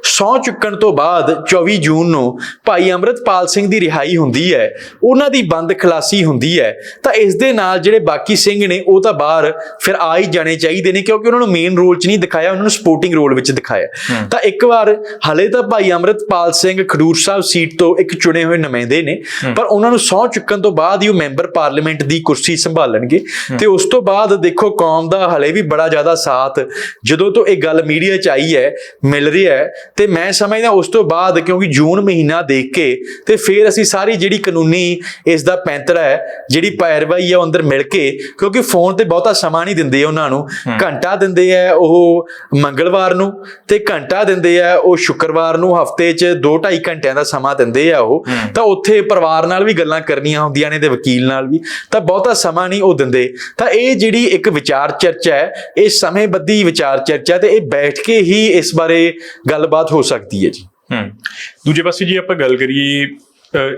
ਸਹੁੰ ਚੁੱਕਣ ਤੋਂ ਬਾਅਦ 24 ਜੂਨ ਨੂੰ ਭਾਈ ਅੰਮ੍ਰਿਤਪਾਲ ਸਿੰਘ ਦੀ ਰਿਹਾਈ ਹੁੰਦੀ ਹੈ ਉਹਨਾਂ ਦੀ ਬੰਦ ਖਲਾਸੀ ਹੁੰਦੀ ਹੈ ਤਾਂ ਇਸ ਦੇ ਨਾਲ ਜਿਹੜੇ ਬਾਕੀ ਸਿੰਘ ਨੇ ਉਹ ਤਾਂ ਬਾਹਰ ਫਿਰ ਆ ਹੀ ਜਾਣੇ ਚਾਹੀਦੇ ਨੇ ਕਿਉਂਕਿ ਉਹਨਾਂ ਨੂੰ ਮੇਨ ਰੋਲ 'ਚ ਨਹੀਂ ਦਿਖਾਇਆ ਉਹਨਾਂ ਨੂੰ ਸਪੋਰਟਿੰਗ ਰੋਲ ਵਿੱਚ ਦਿਖਾਇਆ। ਤਾਂ ਇੱਕ ਵਾਰ ਹਲੇ ਤਾਂ ਭਾਈ ਅੰਮ੍ਰਿਤਪਾਲ ਸਿੰਘ ਖਡੂਰ ਸਾਹਿਬ ਸੀਟ ਤੋਂ ਇੱਕ ਚੁਣੇ ਹੋਏ ਨੁਮਾਇੰਦੇ ਨੇ ਪਰ ਉਹਨਾਂ ਨੂੰ ਸਹੁੰ ਚੁੱਕਣ ਤੋਂ ਬਾਅਦ ਹੀ ਉਹ ਮੈਂਬਰ ਪਾਰਲੀਮੈਂਟ ਦੀ ਕੁਰਸੀ ਸੰਭਾਲਣਗੇ ਤੇ ਉਸ ਤੋਂ ਬਾਅਦ ਦੇਖੋ ਕੌਮ ਦਾ ਹਲੇ ਵੀ ਬੜਾ ਜ਼ਿਆਦਾ ਸਾਥ ਜਦੋਂ ਤੋਂ ਇਹ ਗੱਲ ਮੀਡੀਆ 'ਚ ਆਈ ਹੈ ਮਿਲ ਰਿਹਾ ਹੈ ਤੇ ਮੈਂ ਸਮਝਦਾ ਉਸ ਤੋਂ ਬਾਅਦ ਕਿਉਂਕਿ ਜੂਨ ਮਹੀਨਾ ਦੇਖ ਕੇ ਤੇ ਫਿਰ ਅਸੀਂ ਸਾਰੀ ਜਿਹੜੀ ਕਾਨੂੰਨੀ ਇਸ ਦਾ ਪੈਂਤਰਾ ਹੈ ਜਿਹੜੀ ਪੈਰਵਾਈ ਹੈ ਅੰਦਰ ਮਿਲ ਕੇ ਕਿਉਂਕਿ ਫੋਨ ਤੇ ਬਹੁਤਾ ਸਮਾਂ ਨਹੀਂ ਦਿੰਦੇ ਉਹਨਾਂ ਨੂੰ ਘੰਟਾ ਦਿੰਦੇ ਆ ਉਹ ਮੰਗਲਵਾਰ ਨੂੰ ਤੇ ਘੰਟਾ ਦਿੰਦੇ ਆ ਉਹ ਸ਼ੁੱਕਰਵਾਰ ਨੂੰ ਹਫ਼ਤੇ 'ਚ 2.5 ਘੰਟਿਆਂ ਦਾ ਸਮਾਂ ਦਿੰਦੇ ਆ ਉਹ। ਤਾਂ ਉੱਥੇ ਪਰਿਵਾਰ ਨਾਲ ਵੀ ਗੱਲਾਂ ਕਰਨੀਆਂ ਹੁੰਦੀਆਂ ਨੇ ਤੇ ਵਕੀਲ ਨਾਲ ਵੀ ਤਾਂ ਬਹੁਤਾ ਸਮਾਂ ਨਹੀਂ ਉਹ ਦਿੰਦੇ। ਤਾਂ ਇਹ ਜਿਹੜੀ ਇੱਕ ਵਿਚਾਰ ਚਰਚਾ ਹੈ ਇਹ ਸਮੇਂਬੱਧੀ ਵਿਚਾਰ ਚਰਚਾ ਤੇ ਇਹ ਬੈਠ ਕੇ ਹੀ ਇਸ ਬਾਰੇ ਗੱਲਬਾਤ ਹੋ ਸਕਦੀ ਹੈ ਜੀ। ਹੂੰ। ਦੂਜੇ ਪਾਸੇ ਜੇ ਆਪਾਂ ਗੱਲ ਕਰੀਏ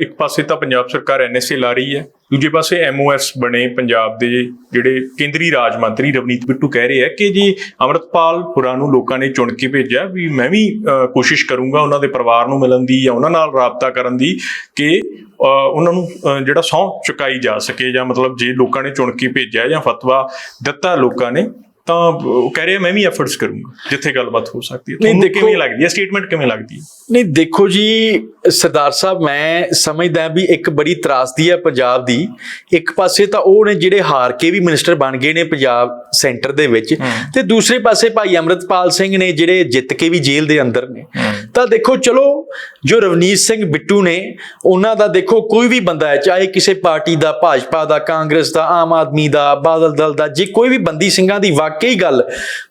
ਇੱਕ ਪਾਸੇ ਤਾਂ ਪੰਜਾਬ ਸਰਕਾਰ ਐਨਐਸਏ ਲਾ ਰਹੀ ਹੈ ਦੂਜੇ ਪਾਸੇ ਐਮਓਐਸ ਬਣੇ ਪੰਜਾਬ ਦੇ ਜਿਹੜੇ ਕੇਂਦਰੀ ਰਾਜ ਮੰਤਰੀ ਰਵਨੀਤ ਬਿੱਟੂ ਕਹਿ ਰਹੇ ਆ ਕਿ ਜੀ ਅਮਰਤਪਾਲ ਪੁਰਾ ਨੂੰ ਲੋਕਾਂ ਨੇ ਚੁਣ ਕੇ ਭੇਜਿਆ ਵੀ ਮੈਂ ਵੀ ਅ, ਕੋਸ਼ਿਸ਼ ਕਰੂੰਗਾ ਉਹਨਾਂ ਦੇ ਪਰਿਵਾਰ ਨੂੰ ਮਿਲਣ ਦੀ ਜਾਂ ਉਹਨਾਂ ਨਾਲ ਰਾਬਤਾ ਕਰਨ ਦੀ ਕਿ ਉਹਨਾਂ ਨੂੰ ਜਿਹੜਾ ਸਹੁੰ ਚੁਕਾਈ ਜਾ ਸਕੇ ਜਾਂ ਮਤਲਬ ਜੇ ਲੋਕਾਂ ਨੇ ਚੁਣ ਕੇ ਭੇਜਿਆ ਜਾਂ ਫਤਵਾ ਦਿੱਤਾ ਲੋਕਾਂ ਨੇ ਤਾਂ ਉਹ ਕਹਿ ਰਹੇ ਮੈਂ ਵੀ ਐਫਰਟਸ ਕਰੂੰਗਾ ਜਿੱਥੇ ਗੱਲਬਾਤ ਹੋ ਸਕਦੀ ਹੈ। ਨਹੀਂ, ਤੁਹਾਨੂੰ ਦੇਖੋ- ਕਿਵੇਂ ਲੱਗਦੀ ਹੈ? ਸਟੇਟਮੈਂਟ ਕਿਵੇਂ ਲੱਗਦੀ ਹੈ? ਨਹੀਂ ਦੇਖੋ ਜੀ ਸਰਦਾਰ ਸਾਹਿਬ ਮੈਂ ਸਮਝਦਾ ਵੀ ਇੱਕ ਬੜੀ ਤਰਾਸਦੀ ਹੈ ਪੰਜਾਬ ਦੀ। ਇੱਕ ਪਾਸੇ ਤਾਂ ਉਹ ਨੇ ਜਿਹੜੇ ਹਾਰ ਕੇ ਵੀ ਮਿਨਿਸਟਰ ਬਣ ਗਏ ਨੇ ਪੰਜਾਬ ਸੈਂਟਰ ਦੇ ਵਿੱਚ ਤੇ ਦੂਸਰੇ ਪਾਸੇ ਭਾਈ ਅਮਰਤਪਾਲ ਸਿੰਘ ਨੇ ਜਿਹੜੇ ਜਿੱਤ ਕੇ ਵੀ ਜੇਲ੍ਹ ਦੇ ਅੰਦਰ ਨੇ। ਤਾਂ ਦੇਖੋ ਚਲੋ ਜੋ ਰਵਨੀਤ ਸਿੰਘ ਬਿੱਟੂ ਨੇ ਉਹਨਾਂ ਦਾ ਦੇਖੋ ਕੋਈ ਵੀ ਬੰਦਾ ਹੈ ਚਾਹੇ ਕਿਸੇ ਪਾਰਟੀ ਦਾ ਭਾਜਪਾ ਦਾ ਕਾਂਗਰਸ ਦਾ ਆਮ ਆਦਮੀ ਦਾ ਬਾਦਲ ਦਲ ਦਾ ਜੇ ਕੋਈ ਵੀ ਬੰਦੀ ਸਿੰਘਾਂ ਦੀ ਵਾਕਈ ਗੱਲ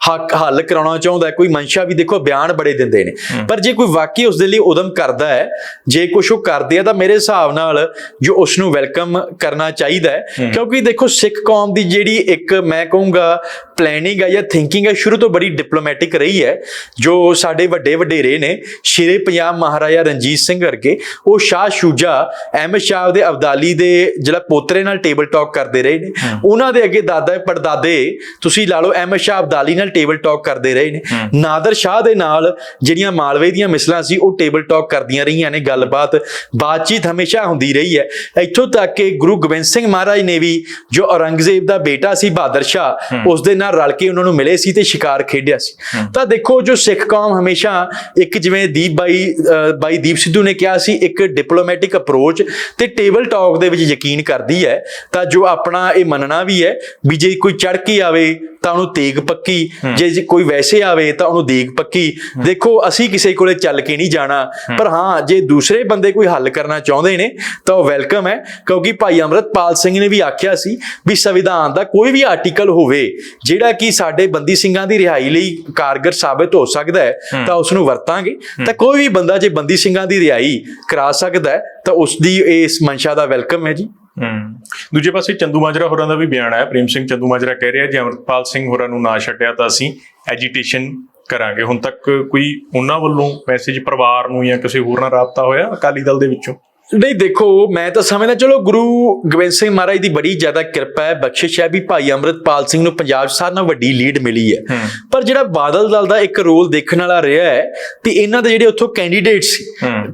ਹੱਕ ਹੱਲ ਕਰਾਉਣਾ ਚਾਹੁੰਦਾ ਹੈ ਕੋਈ ਮਨਸ਼ਾ ਵੀ ਦੇਖੋ ਬਿਆਨ ਬੜੇ ਦਿੰਦੇ ਨੇ। ਪਰ ਜੇ ਕੋਈ ਵਾਕਈ ਉਸ ਦੇ ਲਈ ਉਦਮ ਕਰਦਾ ਹੈ ਜੇ ਕੁਛ ਉਹ ਕਰਦੇ ਆ ਤਾਂ ਮੇਰੇ ਹਿਸਾਬ ਨਾਲ ਜੋ ਉਸ ਨੂੰ ਵੈਲਕਮ ਕਰਨਾ ਚਾਹੀਦਾ ਹੈ ਕਿਉਂਕਿ ਦੇਖੋ ਸਿੱਖ ਕੌਮ ਦੀ ਜਿਹੜੀ ਇੱਕ ਮੈਂ ਕਹੂੰਗਾ ਪਲੈਨਿੰਗ ਹੈ ਜਾਂ ਥਿੰਕਿੰਗ ਹੈ ਸ਼ੁਰੂ ਤੋਂ ਬੜੀ ਡਿਪਲੋਮੈਟਿਕ ਰਹੀ ਹੈ ਜੋ ਸਾਡੇ ਵੱਡੇ ਵਡੇਰੇ ਨੇ ਸ਼ੇਰੇ ਪੰਜਾਬ ਮਹਾਰਾਜਾ ਰਣਜੀਤ ਸਿੰਘ ਵਰਗੇ ਉਹ ਸ਼ਾਹ ਸ਼ੂਜਾ ਅਹਿਮਦ ਸ਼ਾਹ ਦੇ ਅਬਦਾਲੀ ਦੇ ਜਿਹੜਾ ਪੋਤਰੇ ਨਾਲ ਟੇਬਲ ਟਾਕ ਕਰਦੇ ਰਹੇ ਨੇ। ਉਹਨਾਂ ਦੇ ਅੱਗੇ ਦਾਦਾ ਪੜਦਾਦੇ ਤੁਸੀਂ ਲਾ ਲਓ ਅਹਿਮਦ ਸ਼ਾਹ ਅਬਦਾਲੀ ਨਾਲ ਟੇਬਲ ਟਾਕ ਕਰਦੇ ਰਹੇ ਨੇ। ਨਾਦਰ ਸ਼ਾਹ ਦੇ ਨਾਲ ਜਿਹੜੀਆਂ ਮਾਲਵੇ ਦੀਆਂ ਮਿਸਲਾਂ ਸੀ ਉਹ ਟੇਬਲ ਟਾਕ ਕਰਦੀਆਂ ਰਹੀਆਂ ਨੇ ਗੱਲਬਾਤ ਬਾਤਚੀਤ ਹਮੇਸ਼ਾ ਹੁੰਦੀ ਰਹੀ ਹੈ। ਇੱਥੋਂ ਤੱਕ ਕਿ ਗੁਰੂ ਗੋਬਿੰਦ ਸਿੰਘ ਮਹਾਰਾਜ ਨੇ ਵੀ ਜੋ ਔਰੰਗਜ਼ੇਬ ਦਾ ਬੇਟਾ ਸੀ ਬਹਾਦਰ ਸ਼ਾਹ ਉਸ ਦੇ ਨਾਲ ਰਲ ਕੇ ਉਹਨਾਂ ਨੂੰ ਮਿਲੇ ਸੀ ਤੇ ਸ਼ਿਕਾਰ ਖੇਡਿਆ ਸੀ। ਤਾਂ ਦੇਖੋ ਜੋ ਸਿੱਖ ਕੌਮ ਹਮੇਸ਼ਾ ਇੱਕ ਜਿਵੇਂ ਦੀਪ ਬਾਈ ਬਾਈ ਦੀਪ ਸਿੱਧੂ ਨੇ ਕਿਹਾ ਸੀ ਇੱਕ ਡਿਪਲੋਮੈਟਿਕ ਅਪਰੋਚ ਤੇ ਟੇਬਲ ਟਾਕ ਦੇ ਵਿੱਚ ਯਕੀਨ ਕਰਦੀ ਹੈ ਤਾਂ ਜੋ ਆਪਣਾ ਇਹ ਮੰਨਣਾ ਵੀ ਹੈ ਵੀ ਜੇ ਕੋਈ ਚੜ ਕੇ ਆਵੇ ਤਾਂ ਉਹਨੂੰ ਤੇਗ ਪੱਕੀ। ਜੇ ਕੋਈ ਵੈਸੇ ਆਵੇ ਤਾਂ ਉਹਨੂੰ ਦੇਗ ਪੱਕੀ। ਦੇਖੋ ਅਸੀਂ ਕਿਸੇ ਕੋਲੇ ਚੱਲ ਕੇ ਨਹੀਂ ਜਾਣਾ ਪਰ ਹਾਂ ਜੇ ਦੂਸਰੇ ਬੰਦੇ ਕੋਈ ਹੱਲ ਕਰਨਾ ਚਾਹੁੰਦੇ ਨੇ ਤਾਂ ਉਹ ਵੈਲਕਮ ਹੈ ਕਿਉਂਕਿ ਭਾਈ ਅਮਰਤਪਾਲ ਸਿੰਘ ਨੇ ਵੀ ਆਖਿਆ ਸੀ ਵੀ ਸੰਵਿਧਾਨ ਦਾ ਕੋਈ ਵੀ ਆਰਟੀਕਲ ਹੋਵੇ ਜਿਹੜਾ ਕਿ ਸਾਡੇ ਬੰਦੀ ਸਿੰਘਾਂ ਦੀ ਰਿਹਾਈ ਲਈ ਕਾਰਗਰ ਸਾਬਤ ਹੋ ਸਕਦਾ ਹੈ ਤਾਂ ਉਸ ਨੂੰ ਵਰਤਾਂਗੇ। ਤਾਂ ਕੋਈ ਵੀ ਬੰਦਾ ਜੇ ਬੰਦੀ ਸਿੰਘਾਂ ਦੀ ਰਿਹਾਈ ਕਰਾ ਸਕਦਾ ਤਾਂ ਉਸ ਦੀ ਇਸ ਮਨਸ਼ਾ ਦਾ ਵੈਲਕਮ ਹੈ ਜੀ। ਹਮ ਦੂਜੇ ਪਾਸੇ ਚੰਦੂ ਮਾਜਰਾ ਹੋਰਾਂ ਦਾ ਵੀ ਬਿਆਨ ਆਇਆ ਪ੍ਰੇਮ ਸਿੰਘ ਚੰਦੂ ਮਾਜਰਾ ਕਹਿ ਰਿਹਾ ਜੇ ਅਮਰਪਾਲ ਸਿੰਘ ਹੋਰਾਂ ਨੂੰ ਨਾ ਛੱਡਿਆ ਤਾਂ ਅਸੀਂ ਐਜੀਟੇਸ਼ਨ ਕਰਾਂਗੇ। ਹੁਣ ਤੱਕ ਕੋਈ ਉਹਨਾਂ ਵੱਲੋਂ ਮੈਸੇਜ ਪਰਿਵਾਰ ਨੂੰ ਜਾਂ ਕਿਸੇ ਹੋਰ ਨਾਲ ਰਾਬਤਾ ਹੋਇਆ ਅਕਾਲੀ ਦਲ ਦੇ ਵਿੱਚੋਂ? ਨਹੀਂ ਦੇਖੋ ਮੈਂ ਤਾਂ ਸਮਝਦਾ ਚਲੋ ਗੁਰੂ ਗੋਬਿੰਦ ਸਿੰਘ ਮਹਾਰਾਜ ਦੀ ਬੜੀ ਜ਼ਿਆਦਾ ਕਿਰਪਾ ਹੈ ਬਖਸ਼ਿਸ਼ ਹੈ ਵੀ ਭਾਈ ਅੰਮ੍ਰਿਤਪਾਲ ਸਿੰਘ ਨੂੰ ਪੰਜਾਬ ਸਾਰਿਆਂ ਨਾਲੋਂ ਵੱਡੀ ਲੀਡ ਮਿਲੀ ਹੈ। ਪਰ ਜਿਹੜਾ ਬਾਦਲ ਦਲ ਦਾ ਇੱਕ ਰੋਲ ਦੇਖਣ ਵਾਲਾ ਰਿਹਾ ਹੈ ਤੇ ਇਹਨਾਂ ਦੇ ਜਿਹੜੇ ਉੱਥੋਂ ਕੈਂਡੀਡੇਟ ਸੀ।